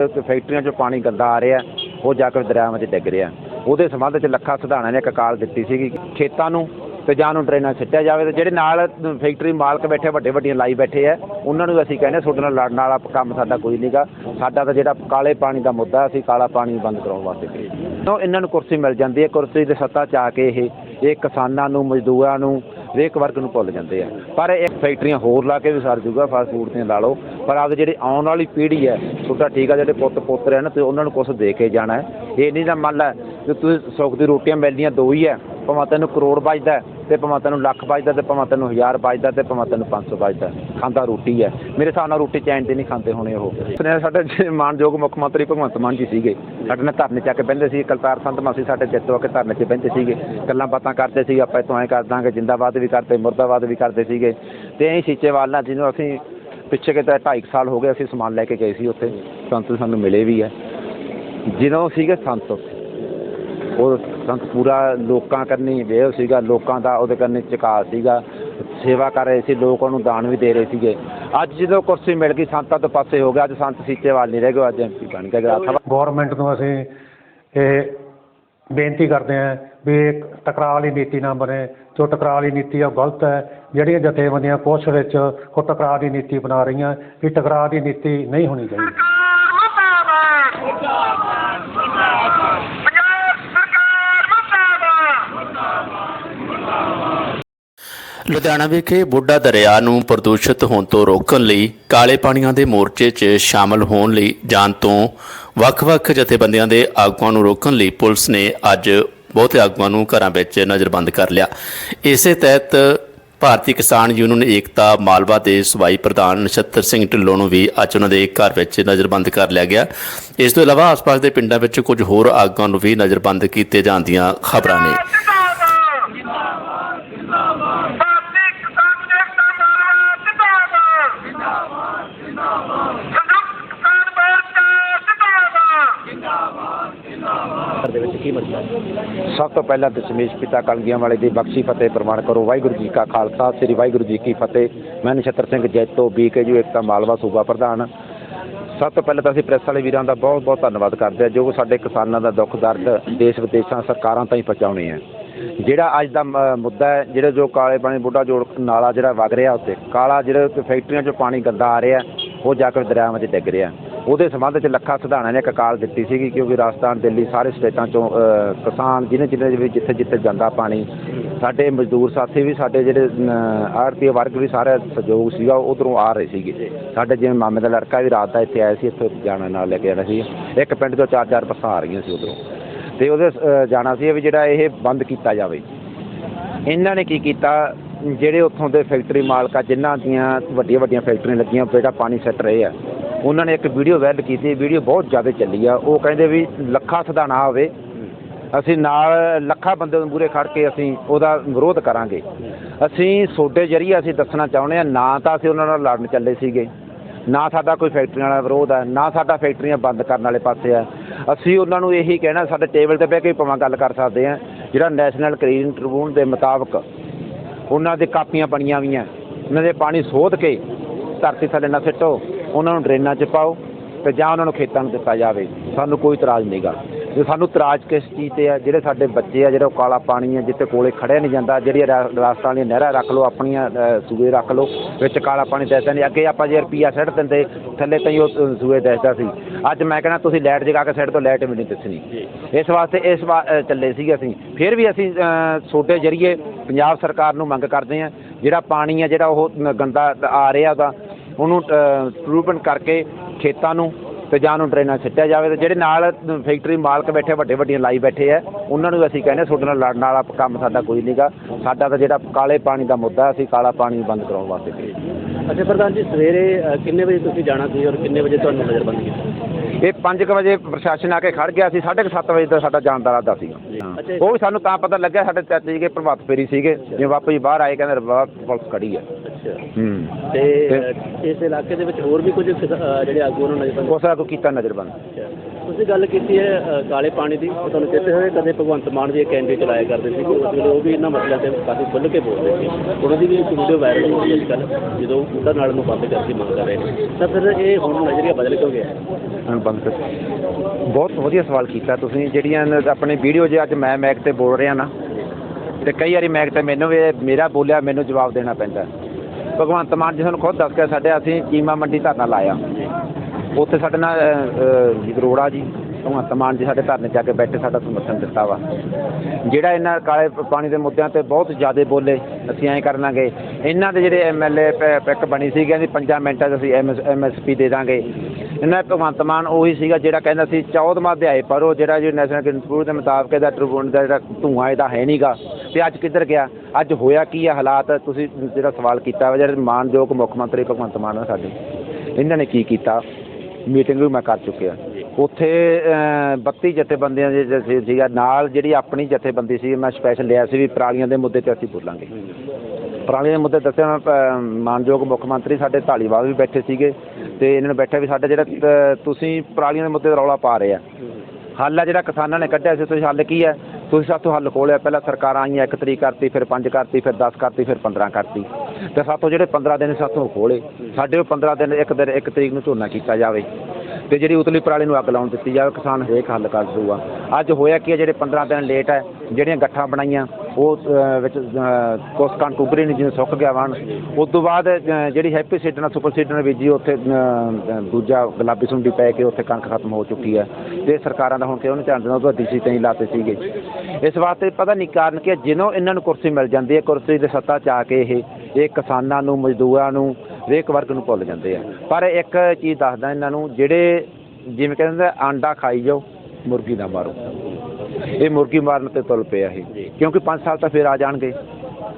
ਫੈਕਟਰੀਆਂ 'ਚੋਂ ਪਾਣੀ ਗੰਦਾ ਆ ਰਿਹਾ, ਉਹ ਜਾ ਕੇ ਦਰਿਆਵਾਂ 'ਚ ਡਿੱਗ ਰਿਹਾ। ਉਹਦੇ ਸੰਬੰਧ 'ਚ ਲੱਖਾ ਸਿਧਾਣਾ ਨੇ ਇੱਕ ਕਾਲ ਦਿੱਤੀ ਸੀਗੀ ਖੇਤਾਂ ਨੂੰ। ਤੇ ਜਾਂ ਉਹਨੂੰ ਡਰੇਨਾਂ ਛੱਡਿਆ ਜਾਵੇ ਤੇ ਜਿਹੜੇ ਨਾਲ ਫੈਕਟਰੀ ਮਾਲਕ ਬੈਠੇ ਵੱਡੇ ਵੱਡੀਆਂ ਲਾਈ ਬੈਠੇ ਆ, ਉਹਨਾਂ ਨੂੰ ਅਸੀਂ ਕਹਿੰਦੇ ਤੁਹਾਡੇ ਨਾਲ ਲੜਨ ਵਾਲਾ ਕੰਮ ਸਾਡਾ ਕੋਈ ਨਹੀਂਗਾ ਸਾਡਾ ਤਾਂ ਜਿਹੜਾ ਕਾਲੇ ਪਾਣੀ ਦਾ ਮੁੱਦਾ, ਅਸੀਂ ਕਾਲਾ ਪਾਣੀ ਬੰਦ ਕਰਾਉਣ ਵਾਸਤੇ ਕਰੀਏ ਤਾਂ ਇਹਨਾਂ ਨੂੰ ਕੁਰਸੀ ਮਿਲ ਜਾਂਦੀ ਹੈ, ਕੁਰਸੀ ਦੇ ਸੱਤਾ 'ਚ ਆ ਕੇ ਇਹ ਇਹ ਕਿਸਾਨਾਂ ਨੂੰ, ਮਜ਼ਦੂਰਾਂ ਨੂੰ, ਹਰੇਕ ਵਰਗ ਨੂੰ ਭੁੱਲ ਜਾਂਦੇ ਆ। ਪਰ ਇਹ ਫੈਕਟਰੀਆਂ ਹੋਰ ਲਾ ਕੇ ਵੀ ਸਰ ਜੂਗਾ, ਫਾਸਟ ਫੂਡ ਦੀਆਂ ਲਾ ਲਓ, ਪਰ ਆਪਦੇ ਜਿਹੜੀ ਆਉਣ ਵਾਲੀ ਪੀੜ੍ਹੀ ਹੈ ਤੁਹਾਡਾ ਠੀਕ ਆ, ਜਿਹੜੇ ਪੁੱਤ ਪੋਤਰੇ ਹਨ ਤੇ ਉਹਨਾਂ ਨੂੰ ਕੁਝ ਦੇ ਕੇ ਜਾਣਾ ਹੈ। ਇਹ ਨਹੀਂ ਨਾ ਮੰਨ ਲੈ ਕਿ ਤੁਸੀਂ ਸੁੱਖ ਦੀ ਰੋਟੀਆਂ ਮਿਲਦੀਆਂ ਦੋ ਹੀ ਹੈ ਭਾਵੇਂ ਤੈਨੂੰ ਕਰੋੜ ਵੱਜਦਾ ਹੈ, ਤੇ ਭਾਵੇਂ ਤੈਨੂੰ ਲੱਖ ਵੱਜਦਾ ਤੇ ਭਾਵੇਂ ਤੈਨੂੰ ਹਜ਼ਾਰ ਵੱਜਦਾ ਤੇ ਭਾਵੇਂ ਤੈਨੂੰ 500 ਵੱਜਦਾ ਖਾਂਦਾ ਰੋਟੀ ਹੈ। ਮੇਰੇ ਹਿਸਾਬ ਨਾਲ ਰੋਟੀ ਚੈਨ ਤੇ ਨਹੀਂ ਖਾਂਦੇ ਹੋਣੇ ਉਹ। ਨੇ ਸਾਡੇ ਮਾਨਯੋਗ ਮੁੱਖ ਮੰਤਰੀ ਭਗਵੰਤ ਮਾਨ ਜੀ ਸੀਗੇ। ਸਾਡੇ ਨਾਲ ਧਰਨੇ ਚੱਕ ਕੇ ਬਹਿੰਦੇ ਸੀ। ਕਲਤਾਰ ਸੰਤ ਮਾਸੀ ਸਾਡੇ ਜੱਤੋ ਆ ਕੇ ਧਰਨੇ 'ਚ ਬਹਿੰਦੇ ਸੀਗੇ। ਗੱਲਾਂ ਬਾਤਾਂ ਕਰਦੇ ਸੀ। ਆਪਾਂ ਇੱਥੋਂ ਐਂ ਕਰ ਦਾਂਗੇ ਜਿੰਦਾਬਾਦ ਵੀ ਕਰਦੇ ਮੁਰਦਾਬਾਦ ਵੀ ਕਰਦੇ ਸੀਗੇ। ਤੇ ਐਂ ਸੀਚੇਵਾਲ ਨਾਲ ਜਿਹਨੂੰ ਅਸੀਂ ਪਿੱਛੇ ਕਿਤੇ 2.5 ਸਾਲ ਹੋ ਗਏ ਅਸੀਂ ਸਮਾਨ ਲੈ ਕੇ ਗਏ ਸੀ ਉੱਥੇ। ਸੰਤ ਸਾਨੂੰ ਮਿਲੇ ਵੀ ਹੈ। ਜਦੋਂ ਸੀਗੇ ਸੰਤ ਉਹ ਸੰਤ ਪੂਰਾ ਲੋਕਾਂ ਕਰਨੀ ਵੇਹ ਸੀਗਾ, ਲੋਕਾਂ ਦਾ ਉਹਦੇ ਕਰਨੀ ਝੁਕਾਅ ਸੀਗਾ, ਸੇਵਾ ਕਰ ਰਹੇ ਸੀ, ਲੋਕ ਉਹਨੂੰ ਦਾਨ ਵੀ ਦੇ ਰਹੇ ਸੀਗੇ। ਅੱਜ ਜਦੋਂ ਕੁਰਸੀ ਮਿਲ ਗਈ, ਸੰਤਾਂ ਤੋਂ ਪਾਸੇ ਹੋ ਗਿਆ, ਅੱਜ ਸੰਤ ਸੀਚੇਵਾਲ ਨਹੀਂ ਰਹਿ ਗਏ, ਅੱਜ ਐਮਪੀ ਬਣ ਗਿਆ ਗ੍ਰਾਮ ਸਭਾ ਗਵਰਨਮੈਂਟ ਨੂੰ ਅਸੀਂ ਇਹ ਬੇਨਤੀ ਕਰਦੇ ਹਾਂ ਵੀ ਇੱਕ ਟਕਰਾਅ ਵਾਲੀ ਨੀਤੀ ਨਾ ਬਣੇ। ਜੋ ਟਕਰਾਅ ਵਾਲੀ ਨੀਤੀ ਆ, ਉਹ ਗਲਤ ਹੈ। ਜਿਹੜੀਆਂ ਜਥੇਬੰਦੀਆਂ ਪੁੱਛ ਵਿੱਚ ਉਹ ਟਕਰਾਅ ਦੀ ਨੀਤੀ ਬਣਾ ਰਹੀਆਂ। ਇਹ ਟਕਰਾਅ ਦੀ ਨੀਤੀ ਨਹੀਂ ਹੋਣੀ ਚਾਹੀਦੀ ਮੁਰਦਾਬਾਦ ਮੁਰਦਾਬਾਦ ਪੰਜਾਬ ਸਰਕਾਰ ਮੁਰਦਾਬਾਦ ਲੁਧਿਆਣਾ ਵਿਖੇ ਬੁੱਢਾ ਦਰਿਆ ਨੂੰ ਪ੍ਰਦੂਸ਼ਿਤ ਹੋਣ ਤੋਂ ਰੋਕਣ ਲਈ ਕਾਲੇ ਪਾਣੀਆਂ ਦੇ ਮੋਰਚੇ 'ਚ ਸ਼ਾਮਲ ਹੋਣ ਲਈ ਜਾਣ ਤੋਂ ਵੱਖ-ਵੱਖ ਜਥੇਬੰਦੀਆਂ ਦੇ ਆਗੂਆਂ ਨੂੰ ਰੋਕਣ ਲਈ ਪੁਲਿਸ ਨੇ ਅੱਜ ਬਹੁਤੇ ਆਗੂਆਂ ਨੂੰ ਘਰਾਂ ਵਿੱਚ ਨਜ਼ਰਬੰਦ ਕਰ ਲਿਆ। ਇਸੇ ਤਹਿਤ ਭਾਰਤੀ ਕਿਸਾਨ ਯੂਨੀਅਨ ਏਕਤਾ ਮਾਲਵਾ ਦੇ ਸਵਾਈ ਪ੍ਰਧਾਨ ਨਛੱਤਰ ਸਿੰਘ ਢਿੱਲੋਂ ਨੂੰ ਵੀ ਅੱਜ ਉਹਨਾਂ ਦੇ ਘਰ ਵਿੱਚ ਨਜ਼ਰਬੰਦ ਕਰ ਲਿਆ ਗਿਆ। ਇਸ ਤੋਂ ਇਲਾਵਾ ਆਸ-ਪਾਸ ਦੇ ਪਿੰਡਾਂ ਵਿੱਚ ਕੁਝ ਹੋਰ ਆਗੂਆਂ ਨੂੰ ਵੀ ਨਜ਼ਰਬੰਦ ਕੀਤੇ ਜਾਣ ਦੀਆਂ ਖਬਰਾਂ ਨੇ ਜਿੰਦਾਬਾਦ ਜਿੰਦਾਬਾਦ ਜਿੰਦਾਬਾਦ ਭਾਰਤੀ ਕਿਸਾਨ ਏਕਤਾ ਮਾਲਵਾ ਜਿੰਦਾਬਾਦ ਜਿੰਦਾਬਾਦ ਜਿੰਦਾਬਾਦ ਸੰਯੁਕਤ ਕਿਸਾਨ ਮੋਰਚਾ ਜਿੰਦਾਬਾਦ ਸਭ ਤੋਂ ਪਹਿਲਾਂ ਦਸ਼ਮੇਸ਼ ਪਿਤਾ ਕਲਗੀਆਂ ਵਾਲੇ ਦੀ ਬਖਸ਼ੀ ਫਤਿਹ ਪ੍ਰਵਾਨ ਕਰੋ। ਵਾਹਿਗੁਰੂ ਜੀ ਕਾ ਖਾਲਸਾ, ਸ੍ਰੀ ਵਾਹਿਗੁਰੂ ਜੀ ਕੀ ਫਤਿਹ। ਮੈਂ ਨਛੱਤਰ ਸਿੰਘ ਜੈਤੋ ਬੀਕੇਯੂ ਏਕਤਾ ਮਾਲਵਾ, ਸੂਬਾ ਪ੍ਰਧਾਨ। ਸਭ ਤੋਂ ਪਹਿਲਾਂ ਤਾਂ ਅਸੀਂ ਪ੍ਰੈਸ ਵਾਲੇ ਵੀਰਾਂ ਦਾ ਬਹੁਤ ਬਹੁਤ ਧੰਨਵਾਦ ਕਰਦੇ ਹਾਂ, ਜੋ ਸਾਡੇ ਕਿਸਾਨਾਂ ਦਾ ਦੁੱਖ, ਦਰਦ ਦੇਸ਼ ਵਿਦੇਸ਼ਾਂ ਸਰਕਾਰਾਂ ਤਾਈਂ ਪਹੁੰਚਾਉਣੇ ਆ। ਜਿਹੜਾ ਅੱਜ ਦਾ ਮ- ਮੁੱਦਾ ਹੈ, ਜਿਹੜਾ ਜੋ ਕਾਲੇ ਪਾਣੀ ਬੁੱਢਾ ਜੋੜ ਨਾਲਾ ਜਿਹੜਾ ਵਗ ਰਿਹਾ ਉੱਤੇ ਕਾਲਾ ਜਿਹੜਾ ਉੱਤੇ ਫੈਕਟਰੀਆਂ 'ਚੋਂ ਪਾਣੀ ਗੰਦਾ ਆ ਰਿਹਾ, ਉਹ ਜਾ ਕੇ ਦਰਿਆਵਾਂ 'ਚ ਡਿੱਗ ਰਿਹਾ। ਉਹਦੇ ਸੰਬੰਧ 'ਚ ਲੱਖਾ ਸਿਧਾਣਾ ਨੇ ਇੱਕ ਕਾਲ ਦਿੱਤੀ ਸੀਗੀ ਕਿਉਂਕਿ ਰਾਜਸਥਾਨ, ਦਿੱਲੀ ਸਾਰੇ ਸਟੇਟਾਂ 'ਚੋਂ ਕਿਸਾਨ ਜਿਹਨੇ ਜਿਹਨੇ ਵੀ ਜਿੱਥੇ ਜਿੱਥੇ ਜਾਂਦਾ ਪਾਣੀ, ਸਾਡੇ ਮਜ਼ਦੂਰ ਸਾਥੀ ਵੀ, ਸਾਡੇ ਜਿਹੜੇ ਆੜਤੀ ਵਰਗ ਵੀ ਸਾਰੇ ਸਹਿਯੋਗ ਸੀਗਾ ਉਧਰੋਂ ਆ ਰਹੇ ਸੀਗੇ। ਸਾਡੇ ਜਿਵੇਂ ਮਾਮੇ ਦਾ ਲੜਕਾ ਵੀ ਰਾਤ ਦਾ ਇੱਥੇ ਆਇਆ ਸੀ, ਇੱਥੇ ਜਾਣਾ ਨਾਲ ਲੈ ਕੇ ਜਾਣਾ ਸੀ। ਇੱਕ ਪਿੰਡ ਤੋਂ ਚਾਰ ਚਾਰ ਬੱਸਾਂ ਆ ਰਹੀਆਂ ਸੀ ਉਧਰੋਂ। ਤੇ ਉਹਦੇ ਜਾਣਾ ਸੀ ਵੀ ਜਿਹੜਾ ਇਹ ਬੰਦ ਕੀਤਾ ਜਾਵੇ। ਇਹਨਾਂ ਨੇ ਕੀ ਕੀਤਾ? ਜਿਹੜੇ ਉੱਥੋਂ ਦੇ ਫੈਕਟਰੀ ਮਾਲਕ ਆ ਜਿਨ੍ਹਾਂ ਦੀਆਂ ਵੱਡੀਆਂ ਵੱਡੀਆਂ ਫੈਕਟਰੀਆਂ ਲੱਗੀਆਂ ਬੇਟਾ ਪਾਣੀ ਸੱਟ ਰਹੇ ਆ ਉਹਨਾਂ ਨੇ ਇੱਕ ਵੀਡੀਓ ਵਾਇਰਲ ਕੀਤੀ ਵੀਡੀਓ ਬਹੁਤ ਜ਼ਿਆਦਾ ਚੱਲੀ ਆ। ਉਹ ਕਹਿੰਦੇ ਵੀ ਲੱਖਾ ਸਦਾਣਾ ਹੋਵੇ, ਅਸੀਂ ਨਾਲ ਲੱਖਾਂ ਬੰਦੇ ਨੂੰ ਮੂਹਰੇ ਖੜ ਕੇ ਅਸੀਂ ਉਹਦਾ ਵਿਰੋਧ ਕਰਾਂਗੇ। ਅਸੀਂ ਸੋਡੇ ਜਰੀਏ ਅਸੀਂ ਦੱਸਣਾ ਚਾਹੁੰਦੇ ਆ ਨਾ ਤਾਂ ਅਸੀਂ ਉਹਨਾਂ ਨਾਲ ਲੜਨ ਚੱਲੇ ਸੀਗੇ। ਨਾ ਸਾਡਾ ਕੋਈ ਫੈਕਟਰੀਆਂ ਵਾਲਾ ਵਿਰੋਧ ਹੈ ਨਾ ਸਾਡਾ ਫੈਕਟਰੀਆਂ ਬੰਦ ਕਰਨ ਵਾਲੇ ਪਾਸੇ ਆ। ਅਸੀਂ ਉਹਨਾਂ ਨੂੰ ਇਹੀ ਕਹਿਣਾ, ਸਾਡੇ ਟੇਬਲ ਤੇ ਬਹਿ ਕੇ ਭਾਵੇਂ ਗੱਲ ਕਰ ਸਕਦੇ ਆ, ਜਿਹੜਾ ਨੈਸ਼ਨਲ ਕਰੀਨ ਟ੍ਰਿਬਿਊਨ ਦੇ ਮੁਤਾਬਕ ਉਹਨਾਂ ਦੇ ਕਾਪੀਆਂ ਬਣੀਆਂ ਵੀਆਂ ਉਹਨਾਂ ਦੇ ਪਾਣੀ ਸੋਧ ਕੇ ਧਰਤੀ ਥੱਲੇ ਨਾ ਸਿੱਟੋ। ਉਹਨਾਂ ਨੂੰ ਡਰੇਨਾਂ 'ਚ ਪਾਓ ਤੇ ਜਾਂ ਉਹਨਾਂ ਨੂੰ ਖੇਤਾਂ ਨੂੰ ਦਿੱਤਾ ਜਾਵੇ। ਸਾਨੂੰ ਕੋਈ ਇਤਰਾਜ਼ ਨਹੀਂਗਾ ਜੇ ਸਾਨੂੰ ਇਤਰਾਜ਼ ਕਿਸ ਚੀਜ਼ ਤੇ ਆ ਜਿਹੜੇ ਸਾਡੇ ਬੱਚੇ ਆ ਜਿਹੜਾ ਉਹ ਕਾਲਾ ਪਾਣੀ ਆ ਜਿੱਥੇ ਕੋਲੇ ਖੜਿਆ ਨਹੀਂ ਜਾਂਦਾ ਜਿਹੜੀਆਂ ਰਾਸਤਾਂ ਵਾਲੀਆਂ ਨਹਿਰਾਂ ਰੱਖ ਲਓ ਆਪਣੀਆਂ ਸੂਏ ਰੱਖ ਲਓ ਵਿੱਚ ਕਾਲਾ ਪਾਣੀ ਦੱਸਦਾ ਨਹੀਂ। ਅੱਗੇ ਆਪਾਂ ਜੇ ਰੁਪਈਆ ਸਿੱਟ ਦਿੰਦੇ ਥੱਲੇ ਤਾਂ ਹੀ ਉਹ ਸੂਏ ਦੱਸਦਾ ਸੀ। ਅੱਜ ਮੈਂ ਕਹਿੰਦਾ ਤੁਸੀਂ ਲਾਈਟ ਜਗਾ ਕੇ ਸਿੱਟ ਤੋਂ ਲਾਈਟ ਵੀ ਨਹੀਂ ਦਿਸਣੀ। ਇਸ ਵਾਸਤੇ ਇਸ ਵਾ ਚੱਲੇ ਸੀਗੇ ਅਸੀਂ। ਫਿਰ ਵੀ ਅਸੀਂ ਅ, ਛੋਟੇ ਜਰੀਏ ਪੰਜਾਬ ਸਰਕਾਰ ਨੂੰ ਮੰਗ ਕਰਦੇ ਆ ਜਿਹੜਾ ਪਾਣੀ ਆ ਜਿਹੜਾ ਉਹ ਗੰਦਾ ਆ ਰਿਹਾ ਉਹਦਾ ਉਹਨੂੰ ਟ੍ਰੀਟਮੈਂਟ ਕਰਕੇ ਖੇਤਾਂ ਨੂੰ ਤੇ ਜਾਂ ਨੂੰ ਡਰੇਨਾਂ 'ਚ ਸਿੱਟਿਆ ਜਾਵੇ ਤੇ ਜਿਹੜੇ ਨਾਲ ਫੈਕਟਰੀ ਮਾਲਕ ਬੈਠੇ ਵੱਡੇ ਵੱਡੀਆਂ ਲਾਈ ਬੈਠੇ ਆ, ਉਹਨਾਂ ਨੂੰ ਅਸੀਂ ਕਹਿੰਦੇ ਤੁਹਾਡੇ ਨਾਲ ਲੜਨ ਵਾਲਾ ਕੰਮ ਸਾਡਾ ਕੋਈ ਨਹੀਂਗਾ ਸਾਡਾ ਤਾਂ ਜਿਹੜਾ ਕਾਲੇ ਪਾਣੀ ਦਾ ਮੁੱਦਾ ਅਸੀਂ ਕਾਲਾ ਪਾਣੀ ਬੰਦ ਕਰਾਉਣ ਵਾਸਤੇ ਕਰੀਏ ਅੱਛਾ, ਪ੍ਰਧਾਨ ਜੀ, ਸਵੇਰੇ ਕਿੰਨੇ ਵਜੇ ਤੁਸੀਂ ਜਾਣਾ ਸੀ ਔਰ ਕਿੰਨੇ ਵਜੇ ਤੁਹਾਨੂੰ ਨਜ਼ਰਬੰਦ ਕੀਤਾ? ਇਹ 5 ਵਜੇ ਪ੍ਰਸ਼ਾਸਨ ਆ ਕੇ ਖੜ ਗਿਆ ਸੀ 7:30 ਵਜੇ ਦਾ ਸਾਡਾ ਜਾਣ ਦਾ ਸੀਗਾ। ਅੱਛਾ। ਉਹ ਵੀ ਸਾਨੂੰ ਤਾਂ ਪਤਾ ਲੱਗਿਆ ਸਾਡੇ ਚਾਚੇ ਜੀ ਕੇ ਪ੍ਰਭਾਤ ਫੇਰੀ ਸੀਗੇ ਜਿਵੇਂ ਬਾਪੂ ਜੀ ਬਾਹਰ ਆਏ ਕਹਿੰਦੇ ਬਾਹਰ ਪੁਲਿਸ ਖੜੀ ਹੈ ਅੱਛਾ। ਹੂੰ। ਤੇ ਇਸ ਇਲਾਕੇ ਦੇ ਵਿੱਚ ਹੋਰ ਵੀ ਕੁਝ ਜਿਹੜੇ ਆਗੂ ਨਜ਼ਰਬੰਦ ਉਸ ਕੀਤਾ ਨਜ਼ਰਬੰਦ। ਤੁਸੀਂ ਗੱਲ ਕੀਤੀ ਹੈ ਕਾਲੇ ਪਾਣੀ ਦੀ ਤੁਹਾਨੂੰ ਚੇਤੇ ਹੋਵੇ ਕਦੇ ਭਗਵੰਤ ਮਾਨ ਵੀ ਕੈਂਪੇ ਚਲਾਇਆ ਕਰਦੇ ਸੀ ਉਸ ਵੇਲੇ ਉਹ ਵੀ ਇਹਨਾਂ ਮਸਲਿਆਂ ਤੇ ਕਾਫੀ ਖੁੱਲ੍ਹ ਕੇ ਬੋਲਦੇ ਸੀ। ਉਹਨਾਂ ਦੀ ਵੀ ਇੱਕ ਵੀਡੀਓ ਵਾਇਰਲ ਹੋ ਰਹੀ ਹੈ ਅੱਜ ਕੱਲ੍ਹ ਜਦੋਂ ਉਹਦਾ ਨਾਲ ਨੂੰ ਬੰਦ ਕਰਨ ਦੀ ਮੰਗ ਕਰ ਰਹੇ ਨੇ। ਤਾਂ ਫਿਰ ਇਹ ਹੁਣ ਨਜ਼ਰੀਆ ਬਦਲ ਕਿਉਂ ਗਿਆ? ਹੁਣ ਬਹੁਤ ਵਧੀਆ ਸਵਾਲ ਕੀਤਾ ਤੁਸੀਂ। ਜਿਹੜੀਆਂ ਨ- ਆਪਣੇ ਵੀਡੀਓ ਜੇ ਅੱਜ ਮੈਂ ਮੈਕ ਤੇ ਬੋਲ ਰਿਹਾ ਨਾ ਤੇ ਕਈ ਵਾਰੀ ਮੈਕ ਤੇ ਮੈਨੂੰ ਵੀ ਮੇਰਾ ਬੋਲਿਆ ਮੈਨੂੰ ਜਵਾਬ ਦੇਣਾ ਪੈਂਦਾ। ਭਗਵੰਤ ਮਾਨ ਜੀ ਸਾਨੂੰ ਖੁਦ ਦੱਸ ਕੇ ਸਾਡੇ ਅਸੀਂ ਚੀਮਾ ਮੰਡੀ ਧਰਨਾ ਲਾਇਆ। ਉੱਥੇ ਸਾਡੇ ਨਾਲ ਅ, ਜੀ ਭਗਵੰਤ ਮਾਨ ਜੀ ਸਾਡੇ ਧਰਨੇ ਜਾ ਕੇ ਬੈਠੇ, ਸਾਡਾ ਸਮਰਥਨ ਦਿੱਤਾ ਵਾ। ਜਿਹੜਾ ਇਹਨਾਂ ਕਾਲੇ ਪਾਣੀ ਦੇ ਮੁੱਦਿਆਂ ਤੇ ਬਹੁਤ ਜ਼ਿਆਦਾ ਬੋਲੇ, ਅਸੀਂ ਐਂ ਕਰ ਲਾਂਗੇ। ਇਹਨਾਂ ਦੇ ਜਿਹੜੇ ਐਮਐਲਏ ਪਿਕ ਬਣੀ ਸੀ, ਕਹਿੰਦੀ 5 ਮਿੰਟਾਂ 'ਚ ਅਸੀਂ ਐਮਐਸਪੀ ਦੇ ਦਾਂਗੇ। ਇਹਨਾਂ ਭਗਵੰਤ ਮਾਨ ਉਹੀ ਸੀਗਾ ਜਿਹੜਾ ਕਹਿੰਦਾ ਸੀ 14ਵਾਂ ਅਧਿਆਏ ਪੜੋ ਜਿਹੜਾ ਜੋ ਨੈਸ਼ਨਲ ਇੰਸਟੀਚਿਊਟ ਦੇ ਮੁਤਾਬਕ ਇਹਦਾ ਟ੍ਰਿਬਿਊਨ ਦਾ ਜਿਹੜਾ ਧੂਆਂ ਇਹਦਾ ਹੈ ਨਹੀਂਗਾ ਤੇ ਅੱਜ ਕਿੱਧਰ ਗਿਆ? ਅੱਜ ਹੋਇਆ ਕੀ ਆ ਹਾਲਾਤ? ਤੁਸੀਂ ਜਿਹੜਾ ਸਵਾਲ ਕੀਤਾ ਵਾ, ਜਿਹੜੇ ਮਾਨਯੋਗ ਮੁੱਖ ਮੰਤਰੀ ਭਗਵੰਤ ਮਾਨ ਆ ਸਾਡੇ। ਇਹਨਾਂ ਨੇ ਕੀ ਕੀਤਾ? ਮੀਟਿੰਗ ਵੀ ਮੈਂ ਕਰ ਚੁੱਕਿਆ। ਉੱਥੇ ਅਹ, 32 ਜਥੇਬੰਦੀਆਂ ਦੇ ਜਥੇ ਸੀਗਾ। ਨਾਲ ਜਿਹੜੀ ਆਪਣੀ ਜਥੇਬੰਦੀ ਸੀ ਮੈਂ ਸਪੈਸ਼ਲ ਲਿਆ ਸੀ ਵੀ ਪਰਾਲੀਆਂ ਦੇ ਮੁੱਦੇ ਤੇ ਅਸੀਂ ਬੋਲਾਂਗੇ। ਪਰਾਲੀਆਂ ਦੇ ਮੁੱਦੇ ਦੱਸਿਆ ਮੈਂ ਮਾਨਯੋਗ ਮੁੱਖ ਮੰਤਰੀ ਸਾਡੇ ਢਾਲੀਵਾਲ ਵੀ ਬੈਠੇ ਸੀਗੇ ਤੇ ਇਹਨਾਂ ਨੂੰ ਬੈਠਿਆ ਵੀ ਸਾਡਾ ਜਿਹੜਾ ਤੁਸੀਂ ਪਰਾਲੀਆਂ ਦੇ ਮੁੱਦੇ ਤੇ ਰੌਲਾ ਪਾ ਰਹੇ ਆ। ਹੱਲ ਆ ਜਿਹੜਾ ਕਿਸਾਨਾਂ ਨੇ ਕੱਢਿਆ ਸੀ ਤੁਸੀਂ ਹੱਲ ਕੀ ਹੈ ਤੁਸੀਂ ਸਾਥੋਂ ਹੱਲ ਖੋਲਿਆ। ਪਹਿਲਾਂ ਸਰਕਾਰਾਂ ਆਈਆਂ ਇੱਕ ਤਰੀਕ ਕਰਤੀ ਫਿਰ ਪੰਜ ਕਰਤੀ ਫਿਰ 10 ਕਰਤੀ ਫਿਰ 15 ਕਰਤੀ। ਤੇ ਸਾਥੋਂ ਜਿਹੜੇ 15 ਦਿਨ ਸਾਥੋਂ ਖੋਲੇ ਸਾਡੇ ਉਹ 15 ਦਿਨ ਇੱਕ ਦਿਨ ਇੱਕ ਤਰੀਕ ਨੂੰ ਝੋਨਾ ਕੀਤਾ ਜਾਵੇ। ਤੇ ਜਿਹੜੀ ਉਤਲੀ ਪਰਾਲੀ ਨੂੰ ਅੱਗ ਲਾਉਣ ਦਿੱਤੀ ਜਾਵੇ ਕਿਸਾਨ ਹਰੇਕ ਹੱਲ ਕਰ ਦੂਗਾ ਅੱਜ ਹੋਇਆ ਕੀ ਹੈ ਜਿਹੜੇ 15 ਦਿਨ ਲੇਟ ਹੈ ਜਿਹੜੀਆਂ ਗੱਠਾਂ ਬਣਾਈਆਂ ਉਹ ਵਿੱਚ ਅਹ, ਕੁਛ ਕਣਕ ਉਗਰੀ ਨਹੀਂ ਜਿਵੇਂ ਸੁੱਕ ਗਿਆ ਵਣ ਉਸ ਤੋਂ ਬਾਅਦ ਜਿਹੜੀ ਹੈਪੀ ਸੀਡ ਨਾਲ ਸੁਪਰ ਸੀਡ ਨਾਲ ਬੀਜੀ ਉੱਥੇ ਦੂਜਾ ਗੁਲਾਬੀ ਸੁੰਡੀ ਪੈ ਕੇ ਉੱਥੇ ਕਣਕ ਖਤਮ ਹੋ ਚੁੱਕੀ ਹੈ। ਤੇ ਸਰਕਾਰਾਂ ਦਾ ਹੁਣ ਕਿਉਂ ਨਹੀਂ ਧਿਆਨ ਦਿੰਦਾ ਉਹ ਡੀਸੀ ਤੇ ਹੀ ਲਾਤੇ ਸੀਗੇ। ਇਸ ਵਾਸਤੇ ਪਤਾ ਨਹੀਂ ਕਾਰਨ ਕਿ ਹੈ ਇਹਨਾਂ ਨੂੰ ਕੁਰਸੀ ਮਿਲ ਜਾਂਦੀ ਹੈ ਕੁਰਸੀ ਦੇ ਸੱਤਾ ਚ ਆ ਕੇ ਇਹ ਇਹ ਕਿਸਾਨਾਂ ਨੂੰ, ਮਜ਼ਦੂਰਾਂ ਨੂੰ, ਹਰੇਕ ਵਰਗ ਨੂੰ ਭੁੱਲ ਜਾਂਦੇ ਆ। ਪਰ ਇੱਕ ਚੀਜ਼ ਦੱਸਦਾ ਇਹਨਾਂ ਨੂੰ, ਜਿਹੜੇ ਜਿਵੇਂ ਕਹਿੰਦੇ ਆਂਡਾ ਖਾਈ ਜਾਓ, ਮੁਰਗੀ ਨਾ ਮਾਰੋ। ਇਹ ਮੁਰਗੀ ਮਾਰਨ ਤੇ ਤੁਲ ਪਿਆ ਇਹ। ਕਿਉਂਕਿ 5 ਸਾਲ ਤਾਂ ਫਿਰ ਆ ਜਾਣਗੇ।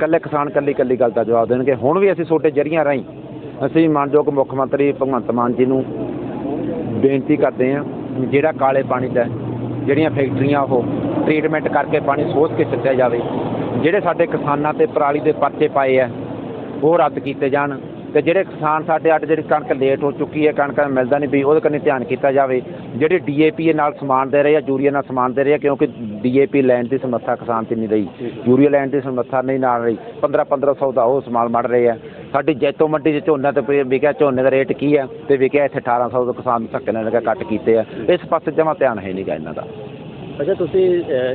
ਕੱਲੇ ਕਿਸਾਨ ਕੱਲੀ ਕੱਲੀ ਗੱਲ ਦਾ ਜਵਾਬ ਦੇਣਗੇ। ਹੁਣ ਵੀ ਅਸੀਂ ਛੋਟੇ ਜਰੀਆਂ ਰਾਹੀਂ ਅਸੀਂ ਮਾਨਯੋਗ ਮੁੱਖ ਮੰਤਰੀ ਭਗਵੰਤ ਮਾਨ ਜੀ ਨੂੰ ਬੇਨਤੀ ਕਰਦੇ ਹਾਂ, ਜਿਹੜਾ ਕਾਲੇ ਪਾਣੀ ਦਾ, ਜਿਹੜੀਆਂ ਫੈਕਟਰੀਆਂ ਉਹ ਟ੍ਰੀਟਮੈਂਟ ਕਰਕੇ ਪਾਣੀ ਸੋਧ ਕੇ ਛੱਡਿਆ ਜਾਵੇ, ਜਿਹੜੇ ਸਾਡੇ ਕਿਸਾਨਾਂ ਤੇ ਪਰਾਲੀ ਦੇ ਪਰਚੇ ਪਾਏ ਆ ਉਹ ਰੱਦ ਕੀਤੇ ਜਾਣ ਤੇ ਜਿਹੜੇ ਕਿਸਾਨ ਸਾਡੇ ਅੱਡ ਜਿਹੜੀ ਕਣਕ ਲੇਟ ਹੋ ਚੁੱਕੀ ਹੈ, ਕਣਕ ਮਿਲਦਾ ਨਹੀਂ ਵੀ ਉਹਦੇ ਕੰਨੀ ਧਿਆਨ ਕੀਤਾ ਜਾਵੇ। ਜਿਹੜੇ ਡੀਏਪੀ ਨਾਲ ਸਮਾਨ ਦੇ ਰਹੇ ਆ, ਯੂਰੀਆ ਨਾਲ ਸਮਾਨ ਦੇ ਰਹੇ ਆ, ਕਿਉਂਕਿ ਡੀਏਪੀ ਲੈਣ ਦੀ ਸਮਰੱਥਾ ਕਿਸਾਨ 'ਚ ਨਹੀਂ ਰਹੀ। ਯੂਰੀਆ ਲੈਣ ਦੀ ਸਮਰੱਥਾ ਨਹੀਂ ਨਾਲ ਰਹੀ। 15 1500 ਦਾ ਉਹ ਸਮਾਨ ਮੜ ਰਹੇ ਆ। ਸਾਡੀ ਜੈਤੋ ਮੰਡੀ 'ਚ ਝੋਨਾ ਤੇ ਵੀ ਵਿਕਿਆ, ਝੋਨੇ ਦਾ ਰੇਟ ਕੀ ਹੈ ਤੇ ਵਿਕਿਆ ਇੱਥੇ 1800 ਤੋਂ ਕਿਸਾਨ ਧੱਕੇ ਨਾਲ ਲਗਾ ਕੱਟ ਕੀਤੇ ਆ। ਇਸ ਪਾਸੇ ਜਮਾ ਧਿਆਨ ਹੈ ਨਹੀਂਗਾ ਇਹਨਾਂ ਦਾ। ਅੱਛਾ, ਤੁਸੀਂ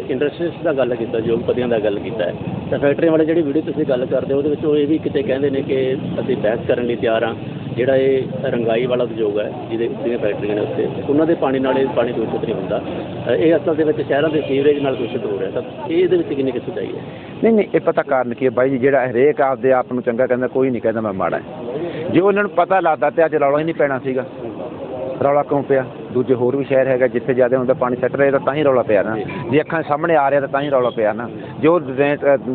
ਇੰਡਸਟਰੀਸ ਦਾ ਗੱਲ ਕੀਤਾ, ਉਦਯੋਗਪਤੀਆਂ ਦਾ ਗੱਲ ਕੀਤਾ। ਹੈ ਤਾਂ ਫੈਕਟਰੀਆਂ ਵਾਲੇ ਜਿਹੜੀ ਵੀਡੀਓ ਤੁਸੀਂ ਗੱਲ ਕਰਦੇ ਹੋ, ਉਹਦੇ ਵਿੱਚ ਉਹ ਇਹ ਵੀ ਕਿਤੇ ਕਹਿੰਦੇ ਨੇ ਕਿ ਅਸੀਂ ਬਹਿਸ ਕਰਨ ਲਈ ਤਿਆਰ ਹਾਂ। ਜਿਹੜਾ ਇਹ ਰੰਗਾਈ ਵਾਲਾ ਉਦਯੋਗ ਹੈ, ਜਿਹਦੇ ਜਿਹੜੀਆਂ ਫੈਕਟਰੀਆਂ ਨੇ ਉੱਤੇ ਉਹਨਾਂ ਦੇ ਪਾਣੀ ਨਾਲ ਇਹ ਪਾਣੀ ਦੂਸ਼ਿਤ ਨਹੀਂ ਹੁੰਦਾ। ਇਹ ਅਸਲ ਦੇ ਵਿੱਚ ਸ਼ਹਿਰਾਂ ਦੇ ਸੀਵਰੇਜ ਨਾਲ ਦੂਸ਼ਿਤ ਹੋ ਰਿਹਾ। ਤਾਂ ਇਹ ਇਹਦੇ ਵਿੱਚ ਕਿੰਨੀ ਕਿਸਮ ਹੈ? ਨਹੀਂ ਨਹੀਂ, ਇਹ ਪਤਾ ਕਾਰਨ ਕੀ ਹੈ ਬਾਈ ਜੀ, ਜਿਹੜਾ ਹਰੇਕ ਆਪਦੇ ਆਪ ਨੂੰ ਚੰਗਾ ਕਹਿੰਦਾ, ਕੋਈ ਨਹੀਂ ਕਹਿੰਦਾ ਮੈਂ ਮਾੜਾ ਜੇ ਉਹਨਾਂ ਨੂੰ ਪਤਾ ਲੱਗਦਾ ਤੇ ਅੱਜ ਰੌਲਾ ਹੀ ਨਹੀਂ ਪੈਣਾ ਸੀਗਾ। ਰੌਲਾ ਕਿਉਂ ਪਿਆ? ਦੂਜੇ ਹੋਰ ਵੀ ਸ਼ਹਿਰ ਹੈਗਾ ਜਿੱਥੇ ਜ਼ਿਆਦਾ ਹੁੰਦਾ ਪਾਣੀ ਸੱਟ ਰਿਹਾ ਤਾਂ ਤਾਂ ਹੀ ਰੌਲਾ ਪਿਆ ਨਾ। ਜੇ। ਅੱਖਾਂ ਸਾਹਮਣੇ ਆ ਰਿਹਾ ਤਾਂ ਤਾਂ ਹੀ ਰੌਲਾ ਪਿਆ ਨਾ। ਜੋ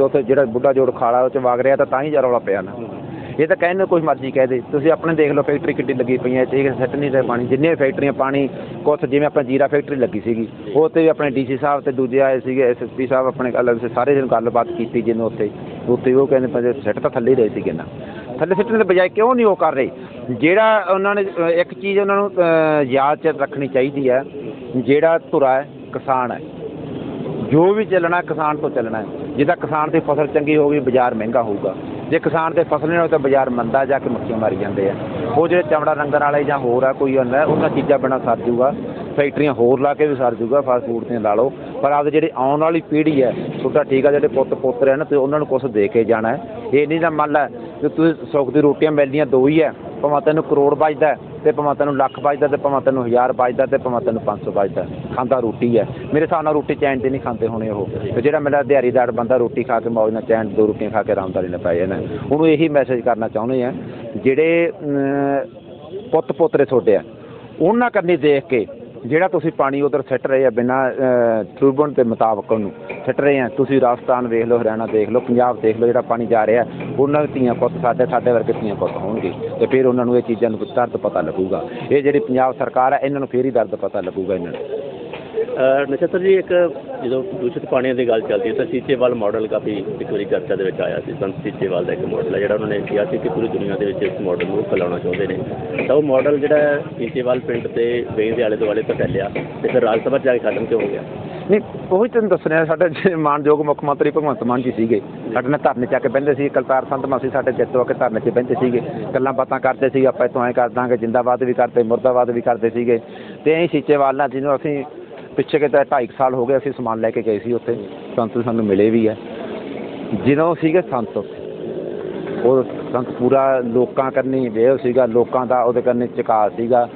ਉੱਥੇ ਜਿਹੜਾ ਬੁੱਢਾ ਜੋੜ ਖਾਲਾ ਉਹ ਚ ਵਗ ਰਿਹਾ ਤਾਂ ਤਾਂ ਹੀ ਰੌਲਾ ਪਿਆ ਨਾ। ਇਹ ਤਾਂ ਕਹਿੰਦੇ ਕੋਈ ਮਰਜ਼ੀ ਕਹਿ ਦੇ। ਤੁਸੀਂ ਆਪਣੇ ਦੇਖ ਲਓ ਫੈਕਟਰੀ ਕਿੱਡੀ ਲੱਗੀ ਪਈ ਹੈ ਇਹ ਸੱਟ ਨਹੀਂ ਰਹੇ ਪਾਣੀ। ਜਿੰਨੀਆਂ ਫੈਕਟਰੀਆਂ ਪਾਣੀ ਕੁਛ ਜਿਵੇਂ ਆਪਣਾ ਜੀਰਾ ਫੈਕਟਰੀ ਲੱਗੀ ਸੀਗੀ ਉਹ ਤੇ ਵੀ ਆਪਣੇ ਡੀਸੀ ਸਾਹਿਬ ਤੇ ਦੂਜੇ ਆਏ ਸੀਗੇ ਐਸਐਸਪੀ ਸਾਹਿਬ ਆਪਣੇ ਅਲੱਗ ਸਾਰੇ ਦਿਨ ਗੱਲਬਾਤ ਕੀਤੀ ਜਿਹਨੂੰ ਉੱਥੇ। ਉੱਥੇ ਉਹ ਕਹਿੰਦੇ ਸੱਟ ਤਾਂ ਥੱਲੇ ਹੀ ਰਹੇ ਸੀਗੇ ਨਾ। ਥੱਲੇ ਸਿੱਟਣ ਦੇ ਬਜਾਏ ਕਿਉਂ ਨਹੀਂ ਉਹ ਕਰ ਰਹੇ? ਜਿਹੜਾ ਉਹਨਾਂ ਨੇ ਇੱਕ ਚੀਜ਼ ਉਹਨਾਂ ਨੂੰ ਯਾਦ ਚ ਰੱਖਣੀ ਚਾਹੀਦੀ ਹੈ, ਜਿਹੜਾ ਧੁਰਾ ਹੈ, ਕਿਸਾਨ ਹੈ। ਜੋ ਵੀ ਚੱਲਣਾ ਕਿਸਾਨ ਤੋਂ ਚੱਲਣਾ ਹੈ। ਜਿੱਦਾਂ ਕਿਸਾਨ ਦੀ ਫਸਲ ਚੰਗੀ ਹੋਊਗੀ, ਬਾਜ਼ਾਰ ਮਹਿੰਗਾ ਹੋਊਗਾ। ਜੇ ਕਿਸਾਨ ਦੇ ਫਸਲ ਨਹੀਂ ਹੋਵੇ ਤਾਂ ਬਾਜ਼ਾਰ ਮੰਦਾ ਜਾ ਕੇ ਮੱਖੀਆਂ ਮਾਰੀ ਜਾਂਦੇ ਆ। ਉਹ ਜਿਹੜੇ ਚਮੜਾ ਰੰਗਣ ਵਾਲੇ ਜਾਂ ਹੋਰ ਆ, ਕੋਈ ਹੁੰਦਾ ਉਹਨਾਂ ਚੀਜ਼ਾਂ ਬਿਨਾਂ ਸਰ ਜੂਗਾ। ਫੈਕਟਰੀਆਂ ਹੋਰ ਲਾ ਕੇ ਵੀ ਸਰ ਜੂਗਾ ਫਾਸਟ ਫੂਡ ਦੀਆਂ ਲਾ ਲਓ। ਪਰ ਆਪਦੇ ਜਿਹੜੇ ਆਉਣ ਵਾਲੀ ਪੀੜ੍ਹੀ ਹੈ ਤੁਹਾਡਾ ਠੀਕ ਆ ਜਿਹੜੇ ਪੁੱਤ ਪੁੱਤਰ ਹੈ ਨਾ ਤੇ ਉਹਨਾਂ ਨੂੰ ਕੁਝ ਦੇ ਕੇ ਜਾਣਾ ਹੈ। ਇਹ ਨਹੀਂ ਨਾ ਮੰਨ ਲੈ ਕਿ ਤੁਸੀਂ ਸੁੱਖ ਦੀ ਰੋਟੀਆਂ ਮਿਲਦੀਆਂ ਦੋ ਹੀ ਹੈ ਭਾਵੇਂ ਤੈਨੂੰ ਕਰੋੜ ਵੱਜਦਾ ਹੈ, ਤੇ ਭਾਵੇਂ ਤੈਨੂੰ ਲੱਖ ਵੱਜਦਾ ਤੇ ਭਾਵੇਂ ਤੈਨੂੰ ਹਜ਼ਾਰ ਵੱਜਦਾ ਤੇ ਭਾਵੇਂ ਤੈਨੂੰ 500 ਵੱਜਦਾ। ਖਾਂਦਾ ਰੋਟੀ ਹੈ। ਮੇਰੇ ਹਿਸਾਬ ਨਾਲ ਰੋਟੀ ਚੈਨ ਤੇ ਨਹੀਂ ਖਾਂਦੇ ਹੋਣੇ ਉਹ। ਤੇ ਜਿਹੜਾ ਮੇਰਾ ਦਿਹਾੜੀਦਾਰ ਬੰਦਾ ਰੋਟੀ ਖਾ ਕੇ ਮੌਜ ਨਾਲ ਚੈਨ ਦੋ ਰੋਟੀਆਂ ਖਾ ਕੇ ਆਰਾਮਦਾਰੀ ਨਾਲ ਪੈ ਜਾਣਾ ਉਹਨੂੰ ਇਹੀ ਮੈਸੇਜ ਕਰਨਾ ਚਾਹੁੰਦੇ ਆ ਜਿਹੜੇ ਪੁੱਤ ਪੋਤਰੇ ਤੁਹਾਡੇ ਆ ਉਹਨਾਂ ਕਰਨੀ ਦੇਖ ਕੇ ਜਿਹੜਾ ਤੁਸੀਂ ਪਾਣੀ ਉਧਰ ਸਿੱਟ ਰਹੇ ਆ ਬਿਨਾਂ ਟ੍ਰਿਬਿਊਨ ਦੇ ਮੁਤਾਬਕ ਉਹਨੂੰ ਸਿੱਟ ਰਹੇ ਆ। ਤੁਸੀਂ ਰਾਜਸਥਾਨ ਵੇਖ ਲਓ, ਹਰਿਆਣਾ ਦੇਖ ਲਓ, ਪੰਜਾਬ ਦੇਖ ਲਓ, ਜਿਹੜਾ ਪਾਣੀ ਜਾ ਰਿਹਾ, ਉਹਨਾਂ ਦੇ ਧੀਆਂ ਪੁੱਤ ਸਾਡੇ ਸਾਡੇ ਵਰਗੇ ਧੀਆਂ ਪੁੱਤ ਹੋਣਗੇ ਤੇ ਫਿਰ ਉਹਨਾਂ ਨੂੰ ਇਹ ਚੀਜ਼ਾਂ ਨੂੰ ਦਰਦ ਪਤਾ ਲੱਗੂਗਾ। ਇਹ ਜਿਹੜੀ ਪੰਜਾਬ ਸਰਕਾਰ ਹੈ ਇਹਨਾਂ ਨੂੰ ਫੇਰ ਹੀ ਦਰਦ ਪਤਾ ਲੱਗੂਗਾ ਇਹਨਾਂ ਨੂੰ। ਨਛੱਤਰ ਜੀ, ਇੱਕ ਜਦੋਂ ਦੂਸ਼ਿਤ ਪਾਣੀ ਦੀ ਗੱਲ ਚੱਲਦੀ ਹੈ, ਤਾਂ ਸੀਚੇਵਾਲ ਮਾਡਲ ਕਾਫੀ ਇੱਕ ਵਾਰੀ ਚਰਚਾ ਦੇ ਵਿੱਚ ਆਇਆ ਸੀ, ਸੰਤ ਸੀਚੇਵਾਲ ਦਾ ਇੱਕ ਮਾਡਲ ਹੈ, ਜਿਹੜਾ ਉਹਨਾਂ ਨੇ ਕਿਹਾ ਸੀ ਕਿ ਪੂਰੀ ਦੁਨੀਆ ਦੇ ਵਿੱਚ ਇਸ ਮਾਡਲ ਨੂੰ ਫੈਲਾਉਣਾ ਚਾਹੁੰਦੇ ਨੇ। ਤਾਂ ਉਹ ਮਾਡਲ ਜਿਹੜਾ ਸੀਚੇਵਾਲ ਪਿੰਡ ਤੇ ਵੇਈ ਦੇ ਆਲੇ ਦੁਆਲੇ ਤੋਂ ਫੈਲਿਆ ਤੇ ਫਿਰ ਰਾਜ ਸਭਾ 'ਚ ਜਾ ਕੇ ਖਤਮ ਕਿਉਂ ਹੋ ਗਿਆ? ਨਹੀਂ, ਉਹੀ ਤੁਹਾਨੂੰ ਦੱਸ ਰਿਹਾ ਸਾਡਾ ਜਿਹੜੇ ਮਾਨਯੋਗ ਮੁੱਖ ਮੰਤਰੀ ਭਗਵੰਤ ਮਾਨ ਜੀ ਸੀਗੇ, ਸਾਡੇ ਨਾਲ ਧਰਨੇ ਚੱਕ ਕੇ ਬਹਿੰਦੇ ਸੀ ਕਲਤਾਰ ਸੰਤ ਮਾਸੀ ਸਾਡੇ ਜੱਟੋ ਆ ਕੇ ਧਰਨੇ 'ਚ ਬਹਿੰਦੇ ਸੀਗੇ, ਗੱਲਾਂ ਬਾਤਾਂ ਕਰਦੇ ਸੀ, ਆਪਾਂ ਇੱਥੋਂ ਐਂ ਕਰ ਦਾਂਗੇ, ਜਿੰਦਾਬਾਦ ਵੀ ਕਰਦੇ, ਮੁਰਦਾਬਾਦ ਵੀ ਕਰਦੇ ਸੀਗੇ, ਤੇ ਐਂ ਸੀਚੇਵਾਲ ਨਾਲ ਜਿਹਨੂੰ ਅਸੀਂ ਪਿੱਛੇ ਕਿਤੇ 2.5 ਸਾਲ ਹੋ ਗਏ ਅਸੀਂ ਸਮਾਨ ਲੈ ਕੇ ਗਏ ਸੀ ਉੱਥੇ, ਸੰਤ ਸਾਨੂੰ ਮਿਲੇ ਵੀ ਹੈ ਜਦੋਂ ਸੀਗੇ ਸੰਤ ਉਹ ਸੰਤ ਪੂਰਾ ਲੋਕਾਂ ਕਰਨੀ ਵੇਹ ਸੀਗਾ, ਲੋਕਾਂ ਦਾ ਉਹਦੇ ਕਰਨੀ ਝੁਕਾਅ ਸੀਗਾ।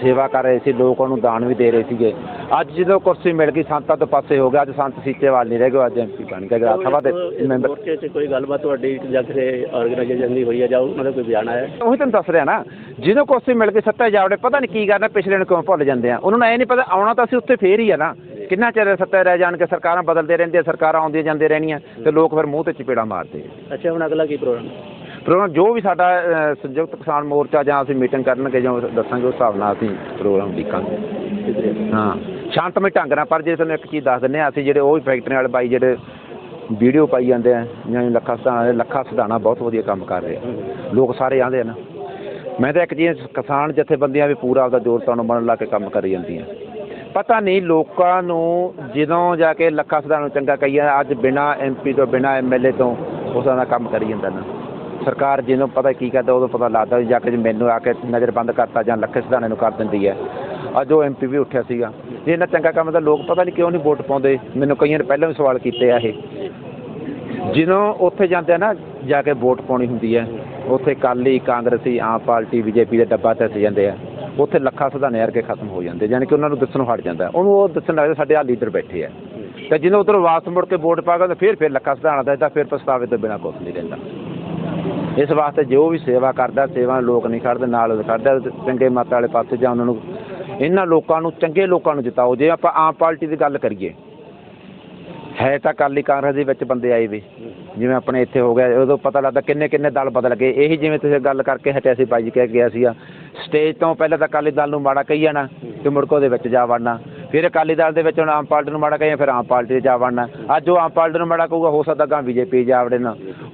ਸੇਵਾ ਕਰ ਰਹੇ ਸੀ, ਲੋਕ ਉਹਨੂੰ ਦਾਨ ਵੀ ਦੇ ਰਹੇ ਸੀਗੇ। ਅੱਜ ਜਦੋਂ ਕੁਰਸੀ ਮਿਲ ਗਈ ਸੰਤਾਂ ਤੋਂ ਪਾਸੇ ਹੋ ਗਿਆ ਅੱਜ ਸੰਤ ਸੀਚੇਵਾਲ ਨਹੀਂ ਰਹਿ ਗਿਆ ਅੱਜ ਐਮਪੀ ਬਣ ਗਿਆ ਸਭਾ ਦੇ ਮੈਂਬਰ ਮੋਰਚੇ 'ਚ ਕੋਈ ਗੱਲਬਾਤ ਤੁਹਾਡੀ ਜਾਂ ਕਿਸੇ ਆਰਗੇਨਾਈਜੇਸ਼ਨ ਦੀ ਹੋਈ ਹੈ ਜਾਂ ਉਹਨਾਂ ਦਾ ਕੋਈ ਬਿਆਨ ਆਇਆ? ਉਹੀ ਤੁਹਾਨੂੰ ਦੱਸ ਰਿਹਾ ਨਾ ਜਦੋਂ ਕੁਰਸੀ ਮਿਲ ਗਈ ਸੱਤਾ ਜਾਵੜੇ ਪਤਾ ਨਹੀਂ ਕੀ ਕਰਨਾ ਪਿਛਲੇ ਨੂੰ ਕਿਉਂ ਭੁੱਲ ਜਾਂਦੇ ਆ। ਉਹਨਾਂ ਨੂੰ ਐ ਨਹੀਂ ਪਤਾ ਆਉਣਾ ਤਾਂ ਅਸੀਂ ਉੱਥੇ ਫੇਰ ਹੀ ਆ ਨਾ। ਕਿੰਨਾ ਚਿਰ ਸੱਤਾ ਰਹਿ ਜਾਣ ਕੇ ਸਰਕਾਰਾਂ ਬਦਲਦੇ ਰਹਿੰਦੀਆਂ ਸਰਕਾਰਾਂ ਆਉਂਦੀਆਂ ਜਾਂਦੀਆਂ ਰਹਿਣੀਆਂ ਤੇ ਲੋਕ ਫਿਰ ਮੂੰਹ ਤੇ ਚਪੇੜਾ ਮਾਰਦੇ ਅੱਛਾ ਹੁਣ ਅਗਲਾ ਕੀ ਪ੍ਰੋਗਰਾਮ? ਪ੍ਰੋਗਰਾਮ ਜੋ ਵੀ ਸਾਡਾ ਸੰਯੁਕਤ ਕਿਸਾਨ ਮੋਰਚਾ ਜਾਂ ਅਸੀਂ ਮੀਟਿੰਗ ਕਰਨਗੇ ਜਾਂ ਦੱਸਾਂਗੇ ਉਸ ਹਿਸਾਬ ਨਾਲ ਅਸੀਂ ਪ੍ਰੋਗਰਾਮ ਲਿਖਾਂਗੇ ਹਾਂ, ਸ਼ਾਂਤਮਈ ਢੰਗ ਨਾਲ, ਪਰ ਜੇ ਤੁਹਾਨੂੰ ਇੱਕ ਚੀਜ਼ ਦੱਸ ਦਿੰਦੇ ਆ ਅਸੀਂ ਜਿਹੜੇ ਉਹ ਵੀ ਫੈਕਟਰੀ ਵਾਲੇ ਬਾਈ ਜਿਹੜੇ ਵੀਡੀਓ ਪਾਈ ਜਾਂਦੇ ਆ, ਜਾਂ ਲੱਖਾ ਸਧਾਣਾ ਲੱਖਾ ਸਧਾਣਾ ਬਹੁਤ ਵਧੀਆ ਕੰਮ ਕਰ ਰਹੇ ਲੋਕ ਸਾਰੇ ਆਂਦੇ ਆ ਨਾ। ਮੈਂ ਤਾਂ ਇੱਕ ਚੀਜ਼, ਕਿਸਾਨ ਜਥੇਬੰਦੀਆਂ ਵੀ ਪੂਰਾ ਆਪਦਾ ਜ਼ੋਰ ਤੁਹਾਨੂੰ ਮਨ ਲਾ ਕੇ ਕੰਮ ਕਰੀ ਜਾਂਦੀਆਂ। ਪਤਾ ਨਹੀਂ ਲੋਕਾਂ ਨੂੰ ਜਦੋਂ ਜਾ ਕੇ ਲੱਖਾ ਸਧਾਣਾ ਨੂੰ ਚੰਗਾ ਕਹੀਏ, ਅੱਜ ਬਿਨਾ ਐਮਪੀ ਤੋਂ, ਬਿਨਾ ਐਮਐਲਏ ਤੋਂ, ਉਸ ਦਾ ਕੰਮ ਕਰੀ ਜਾਂਦਾ ਨਾ। ਸਰਕਾਰ ਜਿਹਨੂੰ ਪਤਾ ਕੀ ਕਰਦਾ ਉਦੋਂ ਪਤਾ ਲੱਗਦਾ ਵੀ ਜਾ ਕੇ ਮੈਨੂੰ ਆ ਕੇ ਨਜ਼ਰ ਬੰਦ ਕਰਤਾ ਜਾਂ ਲੱਖੇ ਸਿਧਾਣੇ ਨੂੰ ਕਰ ਦਿੰਦੀ ਹੈ। ਅੱਜ ਉਹ ਐਮਪੀ ਵੀ ਉੱਠਿਆ ਸੀਗਾ। ਜੇ ਇੰਨਾ ਚੰਗਾ ਕੰਮ ਦਾ ਲੋਕ ਪਤਾ ਨਹੀਂ ਕਿਉਂ ਨਹੀਂ ਵੋਟ ਪਾਉਂਦੇ। ਮੈਨੂੰ ਕਈਆਂ ਨੇ ਪਹਿਲਾਂ ਵੀ ਸਵਾਲ ਕੀਤੇ ਆ ਇਹ। ਜਦੋਂ ਉੱਥੇ ਜਾਂਦੇ ਆ ਨਾ, ਜਾ ਕੇ ਵੋਟ ਪਾਉਣੀ ਹੁੰਦੀ ਹੈ। ਉੱਥੇ ਕਾਲੀ ਕਾਂਗਰਸੀ, ਆਮ ਪਾਰਟੀ, ਬੀਜੇਪੀ ਦੇ ਡੱਬਾ ਤੇ ਜਾਂਦੇ ਆ। ਉੱਥੇ ਲੱਖਾਂ ਸਿਧਾਣੇ ਵਰਗੇ ਖਤਮ ਹੋ ਜਾਂਦੇ ਯਾਨੀ ਕਿ ਉਹਨਾਂ ਨੂੰ ਦੱਸਣੋਂ ਹਟ ਜਾਂਦਾ। ਉਹਨੂੰ ਉਹ ਦੱਸਣ ਲੱਗਦਾ ਸਾਡੇ ਆ ਲੀਡਰ ਬੈਠੇ ਆ। ਤੇ ਜਦੋਂ ਉਧਰ ਵਾਪਸ ਮੁੜ ਕੇ ਵੋਟ ਪਾਗਾ ਤਾਂ ਫਿਰ ਫਿਰ ਲੱਖਾਂ ਸਿਧਾਣਾ ਦਾ ਤਾਂ ਫਿਰ ਪਛਤਾਵੇ ਤੋਂ ਬਿਨਾਂ ਕੁਛ ਨਹੀਂ ਰਹਿੰਦਾ। ਇਸ ਵਾਸਤੇ ਜੋ ਵੀ ਸੇਵਾ ਕਰਦਾ, ਸੇਵਾ ਲੋਕ ਨਹੀਂ ਖੜਦੇ ਨਾਲ ਖੜਦਾ ਚੰਗੇ ਮੱਤ ਵਾਲੇ ਪਾਸੇ ਜਾਂ ਉਹਨਾਂ ਨੂੰ ਇਹਨਾਂ ਲੋਕਾਂ ਨੂੰ, ਚੰਗੇ ਲੋਕਾਂ ਨੂੰ ਜਿਤਾਓ। ਜੇ ਆਪਾਂ ਆਮ ਪਾਰਟੀ ਦੀ ਗੱਲ ਕਰੀਏ, ਹੈ ਤਾਂ ਅਕਾਲੀ ਕਾਂਗਰਸ ਦੇ ਵਿੱਚ ਬੰਦੇ ਆਏ ਵੀ। ਜਿਵੇਂ ਆਪਣੇ ਇੱਥੇ ਹੋ ਗਿਆ, ਉਦੋਂ ਪਤਾ ਲੱਗਦਾ ਕਿੰਨੇ ਕਿੰਨੇ ਦਲ ਬਦਲ ਗਏ। ਇਹੀ ਜਿਵੇਂ ਤੁਸੀਂ ਗੱਲ ਕਰਕੇ ਹਟਿਆ ਸੀ ਬਾਈ ਜੀ ਕਹਿ ਕੇ ਗਿਆ ਸੀਗਾ, ਸਟੇਜ ਤੋਂ ਪਹਿਲਾਂ ਤਾਂ ਅਕਾਲੀ ਦਲ ਨੂੰ ਮਾੜਾ ਕਹੀ ਜਾਣਾ, ਤੇ ਮੁੜਕੋ ਦੇ ਵਿੱਚ ਜਾ ਵੜਨਾ। ਫਿਰ ਅਕਾਲੀ ਦਲ ਦੇ ਵਿੱਚ ਹੁਣ ਆਮ ਪਾਰਟੀ ਨੂੰ ਮਾੜਾ ਕਹੀਏ ਫਿਰ ਆਮ ਪਾਰਟੀ 'ਚ ਜਾ ਵੜਨਾ। ਅੱਜ ਉਹ ਆਮ ਪਾਰਟੀ ਨੂੰ ਮਾੜਾ ਕਹੂਗਾ, ਹੋ ਸਕਦਾ ਗਾਂ ਬੀਜੇਪੀ ਜਾ ਵੜੇ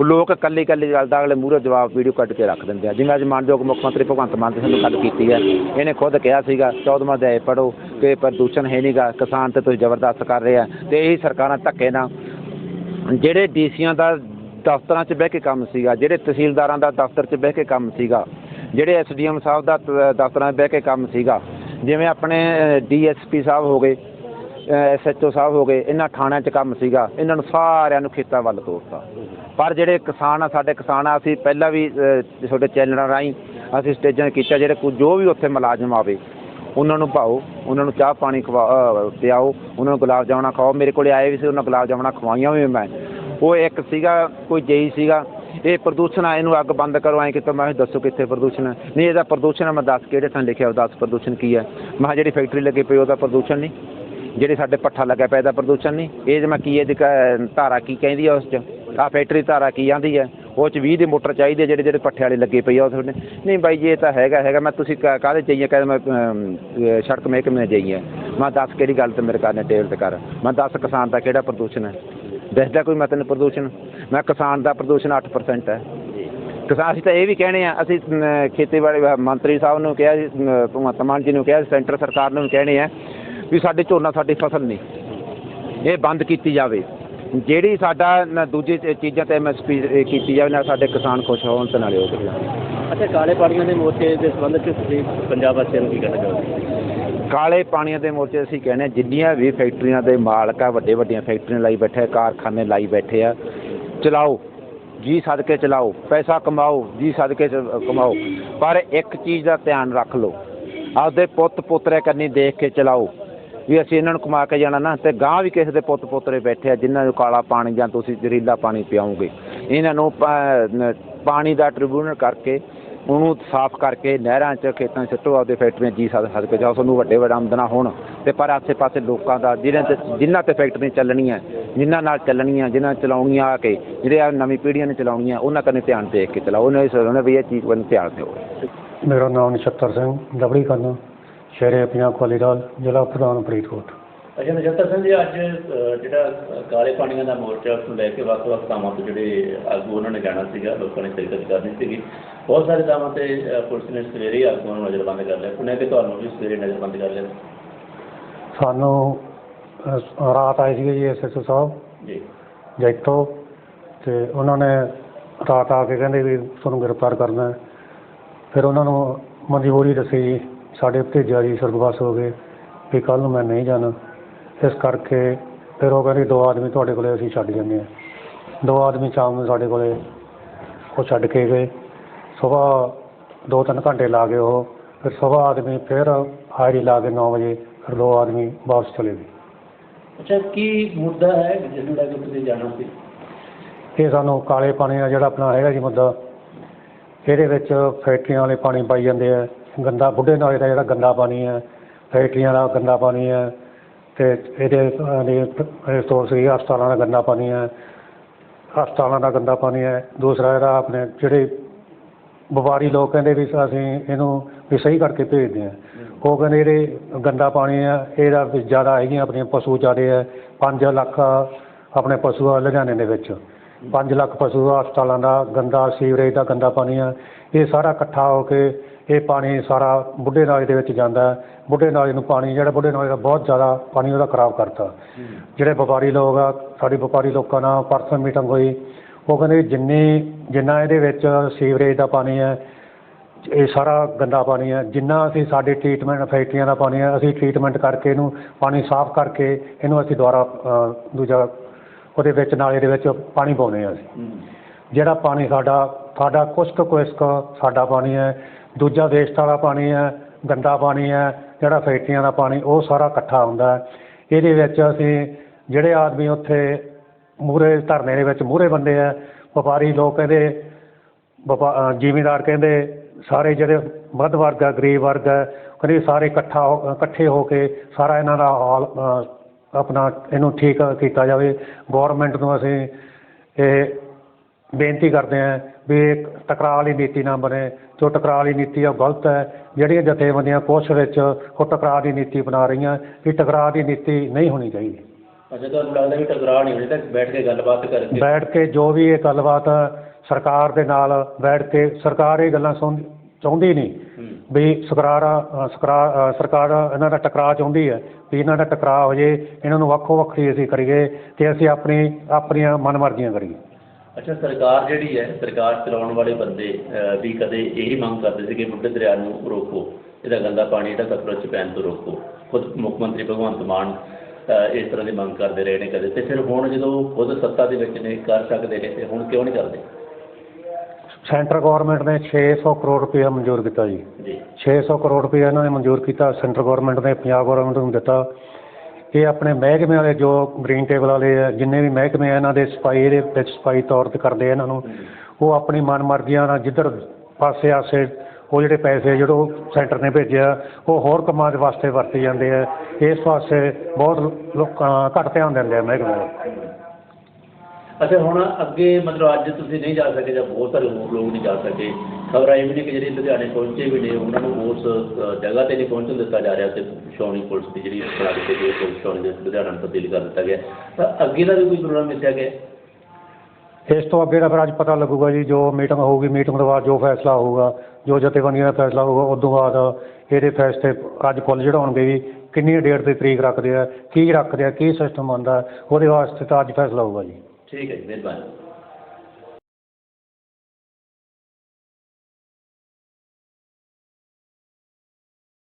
ਉਹ ਲੋਕ ਇਕੱਲੀ ਇਕੱਲੀ ਗੱਲ ਦਾ ਅਗਲੇ ਮੂਹਰੇ ਜਵਾਬ ਵੀਡੀਓ ਕੱਢ ਕੇ ਰੱਖ ਦਿੰਦੇ ਆ। ਜਿਵੇਂ ਅੱਜ ਮਾਨਯੋਗ ਮੁੱਖ ਮੰਤਰੀ ਭਗਵੰਤ ਮਾਨ ਨੇ ਸਾਨੂੰ ਗੱਲ ਕੀਤੀ ਹੈ। ਇਹਨੇ ਖੁਦ ਕਿਹਾ ਸੀਗਾ 14ਵਾਂ ਅਧਿਆਇ ਪੜੋ ਕਿ ਪ੍ਰਦੂਸ਼ਣ ਹੈ ਨਹੀਂਗਾ ਕਿਸਾਨ ਤੇ ਤੁਸੀਂ ਜ਼ਬਰਦਸਤ ਕਰ ਰਹੇ ਆ। ਤੇ ਇਹੀ ਸਰਕਾਰਾਂ ਧੱਕੇ ਨਾਲ ਜਿਹੜੇ ਡੀਸੀਆਂ ਦਾ ਦਫ਼ਤਰਾਂ 'ਚ ਬਹਿ ਕੇ ਕੰਮ ਸੀਗਾ, ਜਿਹੜੇ ਤਹਿਸੀਲਦਾਰਾਂ ਦਾ ਦਫ਼ਤਰ 'ਚ ਬਹਿ ਕੇ ਕੰਮ ਸੀਗਾ, ਜਿਹੜੇ ਐਸਡੀਐਮ ਸਾਹਿਬ ਦਾ ਦਫ਼ਤਰਾਂ 'ਚ ਬਹਿ ਕੇ ਕੰਮ ਸੀਗਾ ਜਿਵੇਂ ਆਪਣੇ ਡੀਐਸਪੀ ਸਾਹਿਬ ਹੋ ਗਏ ਐਸਐਚਓ ਸਾਹਿਬ ਹੋ ਗਏ ਇਹਨਾਂ ਥਾਣਿਆਂ 'ਚ ਕੰਮ ਸੀਗਾ ਇਹਨਾਂ ਨੂੰ ਸਾਰਿਆਂ ਨੂੰ ਖੇਤਾਂ ਵੱਲ ਤੋਰਤਾ। ਪਰ ਜਿਹੜੇ ਕਿਸਾਨ ਆ ਸਾਡੇ ਕਿਸਾਨ ਆ ਅਸੀਂ ਪਹਿਲਾਂ ਵੀ ਤੁਹਾਡੇ ਚੈਨਲਾਂ ਰਾਹੀਂ ਅਸੀਂ ਸਟੇਜਾਂ 'ਤੇ ਕੀਤਾ ਜਿਹੜੇ ਕੁ- ਜੋ ਵੀ ਉੱਥੇ ਮੁਲਾਜ਼ਮ ਆਵੇ ਉਹਨਾਂ ਨੂੰ ਪਾਓ ਉਹਨਾਂ ਨੂੰ ਚਾਹ ਪਾਣੀ ਖਵਾ ਅ, ਪਿਆਓ ਉਹਨਾਂ ਨੂੰ ਗੁਲਾਬ ਜਾਮਣਾ ਖਵਾਓ। ਮੇਰੇ ਕੋਲੇ ਆਏ ਵੀ ਸੀ ਉਹਨਾਂ ਗੁਲਾਬ ਜਾਮਣਾ ਖਵਾਈਆਂ ਵੀ ਮੈਂ। ਉਹ ਇੱਕ ਸੀਗਾ ਕੋਈ ਜੇਈ ਸੀਗਾ ਇਹ ਪ੍ਰਦੂਸ਼ਣ ਆ, ਇਹਨੂੰ ਅੱਗ ਬੰਦ ਕਰੋ, ਐਂ ਕਿਤੇ। ਮੈਂ ਦੱਸੋ ਕਿੱਥੇ ਪ੍ਰਦੂਸ਼ਣ ਹੈ ਨਹੀਂ, ਇਹਦਾ ਪ੍ਰਦੂਸ਼ਣ ਹੈ ਮੈਂ ਦੱਸ ਕਿਹੜੇ ਥਾਂ ਲਿਖਿਆ, ਉਹ ਦੱਸ ਪ੍ਰਦੂਸ਼ਣ ਕੀ ਹੈ ਮੈਂ ਕਿਹਾ ਜਿਹੜੀ ਫੈਕਟਰੀ ਲੱਗੀ ਪਈ, ਉਹਦਾ ਪ੍ਰਦੂਸ਼ਣ ਨਹੀਂ। ਜਿਹੜੇ ਸਾਡੇ ਪੱਠਾ ਲੱਗਿਆ ਪਿਆ, ਇਹਦਾ ਪ੍ਰਦੂਸ਼ਣ ਨਹੀਂ। ਇਹ ਮੈਂ ਕੀ ਇਹਦੀ ਕ- ਧਾਰਾ ਕੀ ਕਹਿੰਦੀ ਆ ਉਸ 'ਚ? ਆ ਫੈਕਟਰੀ ਧਾਰਾ ਕੀ ਆਂਦੀ ਹੈ ਉਹ 'ਚ 20 ਦੇ ਮੋਟਰ ਚਾਹੀਦੇ ਹੈ ਜਿਹੜੇ ਜਿਹੜੇ ਪੱਠੇ ਵਾਲੇ ਲੱਗੇ ਪਈ ਆ ਉਹ ਤੁਹਾਡੇ। ਨਹੀਂ ਬਾਈ ਜੀ, ਇਹ ਤਾਂ ਹੈਗਾ ਹੈਗਾ। ਮੈਂ ਤੁਸੀਂ ਕਾ- ਕਾਹਦੇ ਚਾਹੀਏ ਕਹਿੰਦਾ ਮੈਂ ਸੜਕ ਮਹਿਕਮੇ ਜਾਈਏ ਮੈਂ ਦੱਸ ਕਿਹੜੀ ਗੱਲ ਤੇ ਮੇਰੇ ਕਰਨੇ ਟੇਲ ਤੇ ਕਰ। ਮੈਂ ਦੱਸ ਕਿਸਾਨ ਦਾ ਕਿਹੜਾ ਪ੍ਰਦੂਸ਼ਣ ਹੈ ਦੱਸਦਾ ਕੋਈ ਮਤਲਬ ਪ੍ਰਦੂਸ਼ਣ? ਮੈਂ ਕਿਸਾਨ ਦਾ ਪ੍ਰਦੂਸ਼ਣ 8% ਹੈ। ਕਿਸਾਨ ਅਸੀਂ ਤਾਂ ਇਹ ਵੀ ਕਹਿਣੇ ਆ ਅਸੀਂ ਖੇਤੀਬਾੜੀ ਮੰਤਰੀ ਸਾਹਿਬ ਨੂੰ ਕਿਹਾ ਅਮ, ਭਗਵੰਤ ਮਾਨ ਜੀ ਨੂੰ ਕਿਹਾ ਸੈਂਟਰ ਸਰਕਾਰ ਨੂੰ ਕਹਿਣੇ ਆ ਵੀ ਸਾਡੇ ਝੋਨਾ ਸਾਡੀ ਫਸਲ ਨਹੀਂ। ਇਹ ਬੰਦ ਕੀਤੀ ਜਾਵੇ। ਜਿਹੜੀ ਸਾਡਾ ਦੂਜੀ ਚੀਜ਼ਾਂ ਤੇ ਐਮਐਸਪੀ ਕੀਤੀ ਜਾਵੇ ਨਾਲ ਸਾਡੇ ਕਿਸਾਨ ਖੁਸ਼ ਹੋਣ ਤੇ ਨਾਲੇ ਉਹ। ਅੱਛਾ ਕਾਲੇ ਪਾਣੀਆਂ ਦੇ ਮੋਰਚੇ ਦੇ ਸੰਬੰਧ 'ਚ ਤੁਸੀਂ ਪੰਜਾਬ ਵਾਸੀਆਂ ਨੂੰ ਕੀ ਕਹਿਣਾ ਚਾਹੋਗੇ? ਕਾਲੇ ਪਾਣੀਆਂ ਦੇ ਮੋਰਚੇ ਅਸੀਂ ਕਹਿੰਦੇ ਜਿੰਨੀਆਂ ਵੀ ਫੈਕਟਰੀਆਂ ਦੇ ਮਾਲਕ ਆ ਵੱਡੇ ਵੱਡੀਆਂ ਫੈਕਟਰੀਆਂ ਲਾਈ ਬੈਠੇ ਆ ਕਾਰਖਾਨੇ ਲਾਈ ਬੈਠੇ ਆ ਚਲਾਓ, ਜੀ ਸਦਕੇ ਚਲਾਓ, ਪੈਸਾ ਕਮਾਓ, ਜੀ ਸਦਕੇ ਚ- ਕਮਾਓ, ਪਰ ਇੱਕ ਚੀਜ਼ ਦਾ ਧਿਆਨ ਰੱਖ ਲਓ, ਆਪਦੇ ਪੁੱਤ ਪੁੱਤਰੇ ਕੰਨੀ ਦੇਖ ਕੇ ਚਲਾਓ, ਵੀ ਅਸੀਂ ਇਹਨਾਂ ਨੂੰ ਕਮਾ ਕੇ ਜਾਣਾ ਨਾ, ਤੇ ਗਾਂ ਵੀ ਕਿਸੇ ਦੇ ਪੁੱਤ ਪੁੱਤਰੇ ਬੈਠੇ ਆ, ਜਿਨ੍ਹਾਂ ਨੂੰ ਕਾਲਾ ਪਾਣੀ ਜਾਂ ਤੁਸੀਂ ਜ਼ਹਿਰੀਲਾ ਪਾਣੀ ਪਿਆਓਗੇ। ਇਹਨਾਂ ਨੂੰ ਪਾਣੀ ਦਾ ਟ੍ਰਿਬਿਊਨਲ ਕਰਕੇ ਉਹਨੂੰ ਸਾਫ਼ ਕਰਕੇ ਨਹਿਰਾਂ 'ਚ, ਖੇਤਾਂ 'ਚ ਸਿੱਟੋ, ਆਪਦੇ ਫੈਕਟਰੀਆਂ ਜੀ ਸਦ ਸਦਕੇ ਜਾਓ, ਤੁਹਾਨੂੰ ਵੱਡੇ ਵੱਡਾ ਆਮਦਨਾ ਹੋਣ। ਤੇ ਪਰ ਆਸੇ ਪਾਸੇ ਲੋਕਾਂ ਦਾ, ਜਿਹਨਾਂ ਤੇ ਜਿਨ੍ਹਾਂ ਤੇ ਫੈਕਟਰੀਆਂ ਚੱਲਣੀਆਂ ਜਿਨ੍ਹਾਂ ਨਾਲ ਚੱਲਣੀਆਂ ਜਿਨ੍ਹਾਂ ਚਲਾਉਣੀਆਂ ਆ ਕੇ, ਜਿਹੜੇ ਆ ਨਵੀਂ ਪੀੜ੍ਹੀਆਂ ਨੇ ਚਲਾਉਣੀਆਂ, ਉਹਨਾਂ ਕੰਨੇ ਧਿਆਨ ਦੇ ਕੇ ਚਲਾਓ। ਉਹਨਾਂ ਇਸ ਉਹਨਾਂ ਵੀ ਇਹ ਚੀਜ਼ ਵੱਲ ਧਿਆਨ ਦਿਓ। ਮੇਰਾ ਨਾਮ ਨਛੱਤਰ ਸਿੰਘ ਲਵੜੀ ਖਾਨਾ ਸ਼ਹਿਰੇ ਪੰਜਾਬ ਅਕਾਲੀ ਦਲ, ਜ਼ਿਲ੍ਹਾ ਪ੍ਰਧਾਨ ਫਰੀਦਕੋਟ। ਅੱਛਾ ਨਜੱਤਰ ਸਿੰਘ ਜੀ ਅੱਜ ਜਿਹੜਾ ਕਾਲੇ ਪਾਣੀਆਂ ਦਾ ਮੋਰਚਾ ਉਸ ਨੂੰ ਲੈ ਕੇ ਵੱਖ-ਵੱਖ ਥਾਵਾਂ ਤੋਂ ਜਿਹੜੇ ਆਗੂ ਉਹਨਾਂ ਨੇ ਜਾਣਾ ਸੀਗਾ ਲੋਕਾਂ ਨੇ ਸ਼ਿਰਕਤ ਕਰਨੀ ਸੀਗੀ। ਬਹੁਤ ਸਾਰੇ ਥਾਵਾਂ ਤੇ ਪੁਲਿਸ ਨੇ ਸਵੇਰੇ ਆਗੂਆਂ ਨੂੰ ਨਜ਼ਰਬੰਦ ਕਰ ਲਿਆ। ਸੁਣਿਆ ਕਿ ਤੁਹਾਨੂੰ ਵੀ ਸਵੇਰੇ ਨਜ਼ਰਬੰਦ ਕਰ ਲਿਆ? ਸਾਨੂੰ ਰਾਤ ਆਏ ਸੀਗੇ ਜੀ ਐਸਐਸਓ ਸਾਹਿਬ। ਜੀ। ਜੈਤੋ। ਤੇ ਉਹਨਾਂ ਨੇ ਰਾਤ ਆ ਕੇ ਕਹਿੰਦੇ ਵੀ ਤੁਹਾਨੂੰ ਗ੍ਰਿਫਤਾਰ ਕਰਨਾ ਹੈ। ਫਿਰ ਉਹਨਾਂ ਨੂੰ ਮਜਬੂਰੀ ਦੱਸੀ ਸਾਡੇ ਭਤੀਜਾ ਜੀ ਸੁਰਗਵਾਸ ਹੋ ਗਏ ਵੀ ਕੱਲ ਨੂੰ ਮੈਂ ਨਹੀਂ ਜਾਣਾ। ਇਸ ਕਰਕੇ ਫਿਰ ਉਹ ਕਹਿੰਦੇ ਦੋ ਆਦਮੀ ਤੁਹਾਡੇ ਕੋਲੇ ਅਸੀਂ ਛੱਡ ਜਾਂਦੇ ਹਾਂ। ਦੋ ਆਦਮੀ ਸ਼ਾਮ ਨੂੰ ਸਾਡੇ ਕੋਲੇ ਉਹ ਛੱਡ ਕੇ ਗਏ। ਸਵੇਰ ਦੋ ਤਿੰਨ ਘੰਟੇ ਲਾ ਗਏ ਉਹ ਫਿਰ ਸਵੇਰ ਆਦਮੀ ਫਿਰ ਹਾਜ਼ਰੀ ਲਾ ਕੇ 9 ਵਜੇ ਫਿਰ ਦੋ ਆਦਮੀ ਵਾਪਸ ਚਲੇ ਗਏ। ਅੱਛਾ ਕੀ ਮੁੱਦਾ ਹੈ ਲੈ ਕੇ ਤੁਸੀਂ ਜਾਣਾ ਸੀ ਇਹ ਸਾਨੂੰ ਕਾਲੇ ਪਾਣੀ ਦਾ ਜਿਹੜਾ ਆਪਣਾ ਹੈਗਾ ਜੀ ਮੁੱਦਾ ਇਹਦੇ ਵਿੱਚ ਫੈਕਟਰੀਆਂ ਵਾਲੇ ਪਾਣੀ ਪਾਈ ਜਾਂਦੇ ਆ। ਗੰਦਾ ਬੁੱਢੇ ਨਾਲੇ ਦਾ ਜਿਹੜਾ ਗੰਦਾ ਪਾਣੀ ਹੈ ਫੈਕਟਰੀਆਂ ਦਾ ਗੰਦਾ ਪਾਣੀ ਹੈ ਤੇ ਇਹਦੇ ਇਹ ਤੋਂ ਸੀ ਹਸਪਤਾਲਾਂ ਦਾ ਗੰਦਾ ਪਾਣੀ ਹੈ, ਹਸਪਤਾਲਾਂ ਦਾ ਗੰਦਾ ਪਾਣੀ ਹੈ। ਦੂਸਰਾ ਇਹਦਾ ਆਪਣੇ ਜਿਹੜੇ ਵਪਾਰੀ ਲੋਕ ਕਹਿੰਦੇ ਵੀ ਅਸੀਂ ਇਹਨੂੰ ਵੀ ਸਹੀ ਕਰਕੇ ਭੇਜਦੇ ਹਾਂ। ਉਹ ਕਹਿੰਦੇ ਜਿਹੜੇ ਗੰਦਾ ਪਾਣੀ ਆ ਇਹਦਾ ਵੀ ਜ਼ਿਆਦਾ ਹੈਗੀਆਂ ਆਪਣੀਆਂ ਪਸ਼ੂ ਜ਼ਿਆਦੇ ਹੈ। 5 ਲੱਖ ਆਪਣੇ ਪਸ਼ੂ ਆ ਲੁਧਿਆਣੇ ਦੇ ਵਿੱਚ। 5 ਲੱਖ ਪਸ਼ੂ ਹਸਪਤਾਲਾਂ ਦਾ ਗੰਦਾ ਸੀਵਰੇਜ ਦਾ ਗੰਦਾ ਪਾਣੀ ਆ। ਇਹ ਸਾਰਾ ਇਕੱਠਾ ਹੋ ਕੇ ਇਹ ਪਾਣੀ ਸਾਰਾ ਬੁੱਢੇ ਨਾਲੇ ਦੇ ਵਿੱਚ ਜਾਂਦਾ ਹੈ। ਬੁੱਢੇ ਨਾਲੇ ਨੂੰ ਪਾਣੀ ਜਿਹੜਾ ਬੁੱਢੇ ਨਾਲੇ ਦਾ ਬਹੁਤ ਜ਼ਿਆਦਾ ਪਾਣੀ ਉਹਦਾ ਖਰਾਬ ਕਰਤਾ। ਜਿਹੜੇ ਵਪਾਰੀ ਲੋਕ ਆ ਸਾਡੀ ਵਪਾਰੀ ਲੋਕਾਂ ਨਾਲ ਪਰਸੋਂ ਮੀਟਿੰਗ ਹੋਈ। ਉਹ ਕਹਿੰਦੇ ਜਿੰਨੀ ਜਿੰਨਾ ਇਹਦੇ ਵਿੱਚ ਸੀਵਰੇਜ ਦਾ ਪਾਣੀ ਹੈ ਇਹ ਸਾਰਾ ਗੰਦਾ ਪਾਣੀ ਹੈ। ਜਿੰਨਾ ਅਸੀਂ ਸਾਡੇ ਟ੍ਰੀਟਮੈਂਟ ਫੈਕਟਰੀਆਂ ਦਾ ਪਾਣੀ ਹੈ ਅਸੀਂ ਟ੍ਰੀਟਮੈਂਟ ਕਰਕੇ ਇਹਨੂੰ ਪਾਣੀ ਸਾਫ਼ ਕਰਕੇ ਇਹਨੂੰ ਅਸੀਂ ਦੁਬਾਰਾ ਅ, ਦੂਜਾ ਉਹਦੇ ਵਿੱਚ ਨਾਲੇ ਦੇ ਵਿੱਚ ਪਾਣੀ ਪਾਉਂਦੇ ਹਾਂ ਅਸੀਂ। ਜਿਹੜਾ ਪਾਣੀ ਸਾਡਾ ਸਾਡਾ ਕੁਛ ਕੁ ਕੁਛ ਕੁ ਸਾਡਾ ਪਾਣੀ ਹੈ ਦੂਜਾ ਵੇਸਟ ਵਾਲਾ ਪਾਣੀ ਹੈ ਗੰਦਾ ਪਾਣੀ ਹੈ ਜਿਹੜਾ ਫੈਕਟਰੀਆਂ ਦਾ ਪਾਣੀ ਉਹ ਸਾਰਾ ਇਕੱਠਾ ਹੁੰਦਾ ਇਹਦੇ ਵਿੱਚ ਅਸੀਂ ਜਿਹੜੇ ਆਦਮੀ ਉੱਥੇ ਮੂਹਰੇ ਧਰਨੇ ਦੇ ਵਿੱਚ ਮੂਹਰੇ ਬੰਦੇ ਆ ਵਪਾਰੀ ਲੋਕ ਕਹਿੰਦੇ ਵਪਾ ਅ, ਜ਼ਿਮੀਂਦਾਰ ਕਹਿੰਦੇ ਸਾਰੇ ਜਿਹੜੇ ਮੱਧ ਵਰਗ ਆ ਗਰੀਬ ਵਰਗ ਆ ਕਹਿੰਦੇ ਸਾਰੇ ਇਕੱਠਾ ਹੋ- ਇਕੱਠੇ ਹੋ ਕੇ ਸਾਰਾ ਇਹਨਾਂ ਦਾ ਹਾਲ ਆਪਣਾ ਇਹਨੂੰ ਠੀਕ ਕੀਤਾ ਜਾਵੇ। ਗਵਰਨਮੈਂਟ ਨੂੰ ਅਸੀਂ ਇਹ ਬੇਨਤੀ ਕਰਦੇ ਹਾਂ ਵੀ ਇੱਕ ਟਕਰਾਅ ਵਾਲੀ ਨੀਤੀ ਨਾ ਬਣੇ ਜੋ ਟਕਰਾਅ ਵਾਲੀ ਨੀਤੀ ਆ ਉਹ ਗਲਤ ਹੈ। ਜਿਹੜੀਆਂ ਜਥੇਬੰਦੀਆਂ ਕੁਛ ਵਿੱਚ ਉਹ ਟਕਰਾਅ ਦੀ ਨੀਤੀ ਬਣਾ ਰਹੀਆਂ ਇਹ ਟਕਰਾਅ ਦੀ ਨੀਤੀ ਨਹੀਂ ਹੋਣੀ ਚਾਹੀਦੀ। ਅੱਛਾ ਤੁਹਾਨੂੰ ਲੱਗਦਾ ਵੀ ਟਕਰਾਅ ਨਹੀਂ ਹੋਣੀ ਤਾਂ ਬੈਠ ਕੇ ਗੱਲਬਾਤ ਕਰਕੇ। ਬੈਠ ਕੇ ਜੋ ਵੀ ਇਹ ਗੱਲਬਾਤ ਸਰਕਾਰ ਦੇ ਨਾਲ ਬੈਠ ਕੇ ਸਰਕਾਰ ਇਹ ਗੱਲਾਂ ਸੁਣ ਚਾਹੁੰਦੀ ਨਹੀਂ। ਵੀ ਸਰਕਾਰ ਸਰਕਾਰ ਸਰਕਾਰ ਇਹਨਾਂ ਦਾ ਟਕਰਾਅ ਚਾਹੁੰਦੀ ਹੈ ਵੀ ਇਹਨਾਂ ਦਾ ਟਕਰਾਅ ਹੋ ਜੇ ਇਹਨਾਂ ਨੂੰ ਵੱਖੋ ਵੱਖਰੀ ਅਸੀਂ ਕਰੀਏ ਤੇ ਅਸੀਂ ਆਪਣੀ ਆਪਣੀਆਂ ਮਨਮਰਜ਼ੀਆਂ ਕਰੀਏ। ਅੱਛਾ ਸਰਕਾਰ ਜਿਹੜੀ ਹੈ ਸਰਕਾਰ ਚਲਾਉਣ ਵਾਲੇ ਬੰਦੇ ਵੀ ਕਦੇ ਇਹੀ ਮੰਗ ਕਰਦੇ ਸੀ ਕਿ ਬੁੱਢੇ ਦਰਿਆ ਨੂੰ ਰੋਕੋ। ਇਹਦਾ ਗੰਦਾ ਪਾਣੀ ਜਿਹੜਾ ਸਤਲੁਜ ਚ ਪੈਣ ਤੋਂ ਰੋਕੋ। ਖੁਦ ਮੁੱਖ ਮੰਤਰੀ ਭਗਵੰਤ ਮਾਨ ਇਸ ਤਰ੍ਹਾਂ ਦੀ ਮੰਗ ਕਰਦੇ ਰਹੇ ਨੇ ਕਦੇ। ਤੇ ਫਿਰ ਹੁਣ ਜਦੋਂ ਖੁਦ ਸੱਤਾ ਦੇ ਵਿੱਚ ਨੇ ਕਰ ਸਕਦੇ ਨੇ ਤੇ ਹੁਣ ਕਿਉਂ ਨਹੀਂ ਕਰਦੇ? ਸੈਂਟਰ ਗਵਰਨਮੈਂਟ ਨੇ 600 ਕਰੋੜ ਰੁਪਏ ਮਨਜ਼ੂਰ ਕੀਤਾ ਜੀ। ਜੀ। 600 ਕਰੋੜ ਰੁਪਏ ਇਹਨਾਂ ਨੇ ਮਨਜ਼ੂਰ ਕੀਤਾ। ਸੈਂਟਰ ਗਵਰਨਮੈਂਟ ਨੇ ਪੰਜਾਬ ਗਵਰਨਮੈਂਟ ਨੂੰ ਦਿੱਤਾ। ਇਹ ਆਪਣੇ ਮਹਿਕਮੇ ਵਾਲੇ ਜੋ ਗ੍ਰੀਨ ਟੇਬਲ ਵਾਲੇ ਆ, ਜਿੰਨੇ ਵੀ ਮਹਿਕਮੇ ਆ, ਇਹਨਾਂ ਦੇ ਸਫ਼ਾਈ ਇਹਦੇ ਵਿੱਚ ਸਫ਼ਾਈ ਤੌਰ ਤੇ ਕਰਦੇ ਆ ਇਹਨਾਂ ਨੂੰ। ਉਹ ਆਪਣੀ ਮਨਮਰਜ਼ੀਆਂ ਨਾਲ ਜਿੱਧਰ ਪਾਸੇ ਆਸੇ ਉਹ ਜਿਹੜੇ ਪੈਸੇ ਜਿਹੜੇ ਉਹ ਸੈਂਟਰ ਨੇ ਭੇਜਿਆ, ਉਹ ਹੋਰ ਕੰਮਾਂ ਦੇ ਵਾਸਤੇ ਵਰਤੇ ਜਾਂਦੇ ਆ। ਇਸ ਪਾਸੇ ਬਹੁਤ ਲੋਕਾਂ ਘੱਟ ਧਿਆਨ ਦਿੰਦੇ ਆ ਮਹਿਕਮੇ ਵਾਲੇ। ਅੱਛਾ, ਹੁਣ ਅੱਗੇ ਮਤਲਬ ਅੱਜ ਤੁਸੀਂ ਨਹੀਂ ਜਾ ਸਕੇ ਜਾਂ ਬਹੁਤ ਸਾਰੇ ਹੋਰ ਲੋਕ ਨਹੀਂ ਜਾ ਸਕੇ, ਖਬਰਾਂ ਇਹ ਵੀ ਨੇ ਕਿ ਜਿਹੜੇ ਲੁਧਿਆਣੇ ਪਹੁੰਚੇ ਵੀ ਨੇ, ਉਹਨਾਂ ਨੂੰ ਉਸ ਜਗ੍ਹਾ ਤੇ ਨਹੀਂ ਪਹੁੰਚਣ ਦਿੱਤਾ ਜਾ ਰਿਹਾ ਤੇ ਛਾਉਣੀ ਪੁਲਿਸ ਦੀ ਜਿਹੜੀ ਬਣਾ ਦੇ ਲੁਧਿਆਣਾ ਨੂੰ ਤਬਦੀਲ ਕਰ ਦਿੱਤਾ ਗਿਆ। ਤਾਂ ਅੱਗੇ ਦਾ ਵੀ ਕੋਈ ਪ੍ਰੋਗਰਾਮ ਮਿਲਿਆ ਗਿਆ? ਇਸ ਤੋਂ ਅੱਗੇ ਦਾ ਫਿਰ ਅੱਜ ਪਤਾ ਲੱਗੂਗਾ ਜੀ, ਜੋ ਮੀਟਿੰਗ ਹੋਊਗੀ, ਮੀਟਿੰਗ ਤੋਂ ਬਾਅਦ ਜੋ ਫੈਸਲਾ ਹੋਊਗਾ, ਜੋ ਜਥੇਬੰਦੀਆਂ ਦਾ ਫੈਸਲਾ ਹੋਊਗਾ, ਉਸ ਤੋਂ ਬਾਅਦ ਇਹਦੇ ਫੈਸਲੇ ਅੱਜ ਫੁੱਲ ਚੜਾਉਣਗੇ ਵੀ ਕਿੰਨੀ ਡੇਟ ਦੀ ਤਰੀਕ ਰੱਖਦੇ ਆ, ਕੀ ਰੱਖਦੇ ਆ, ਕੀ ਸਿਸਟਮ ਆਉਂਦਾ ਉਹਦੇ ਵਾਸਤੇ ਤਾਂ ਅੱਜ ਫੈਸਲਾ ਹੋਊਗਾ ਜੀ। ਠੀਕ ਹੈ ਜੀ ਮਿਹਰਬਾਨੀ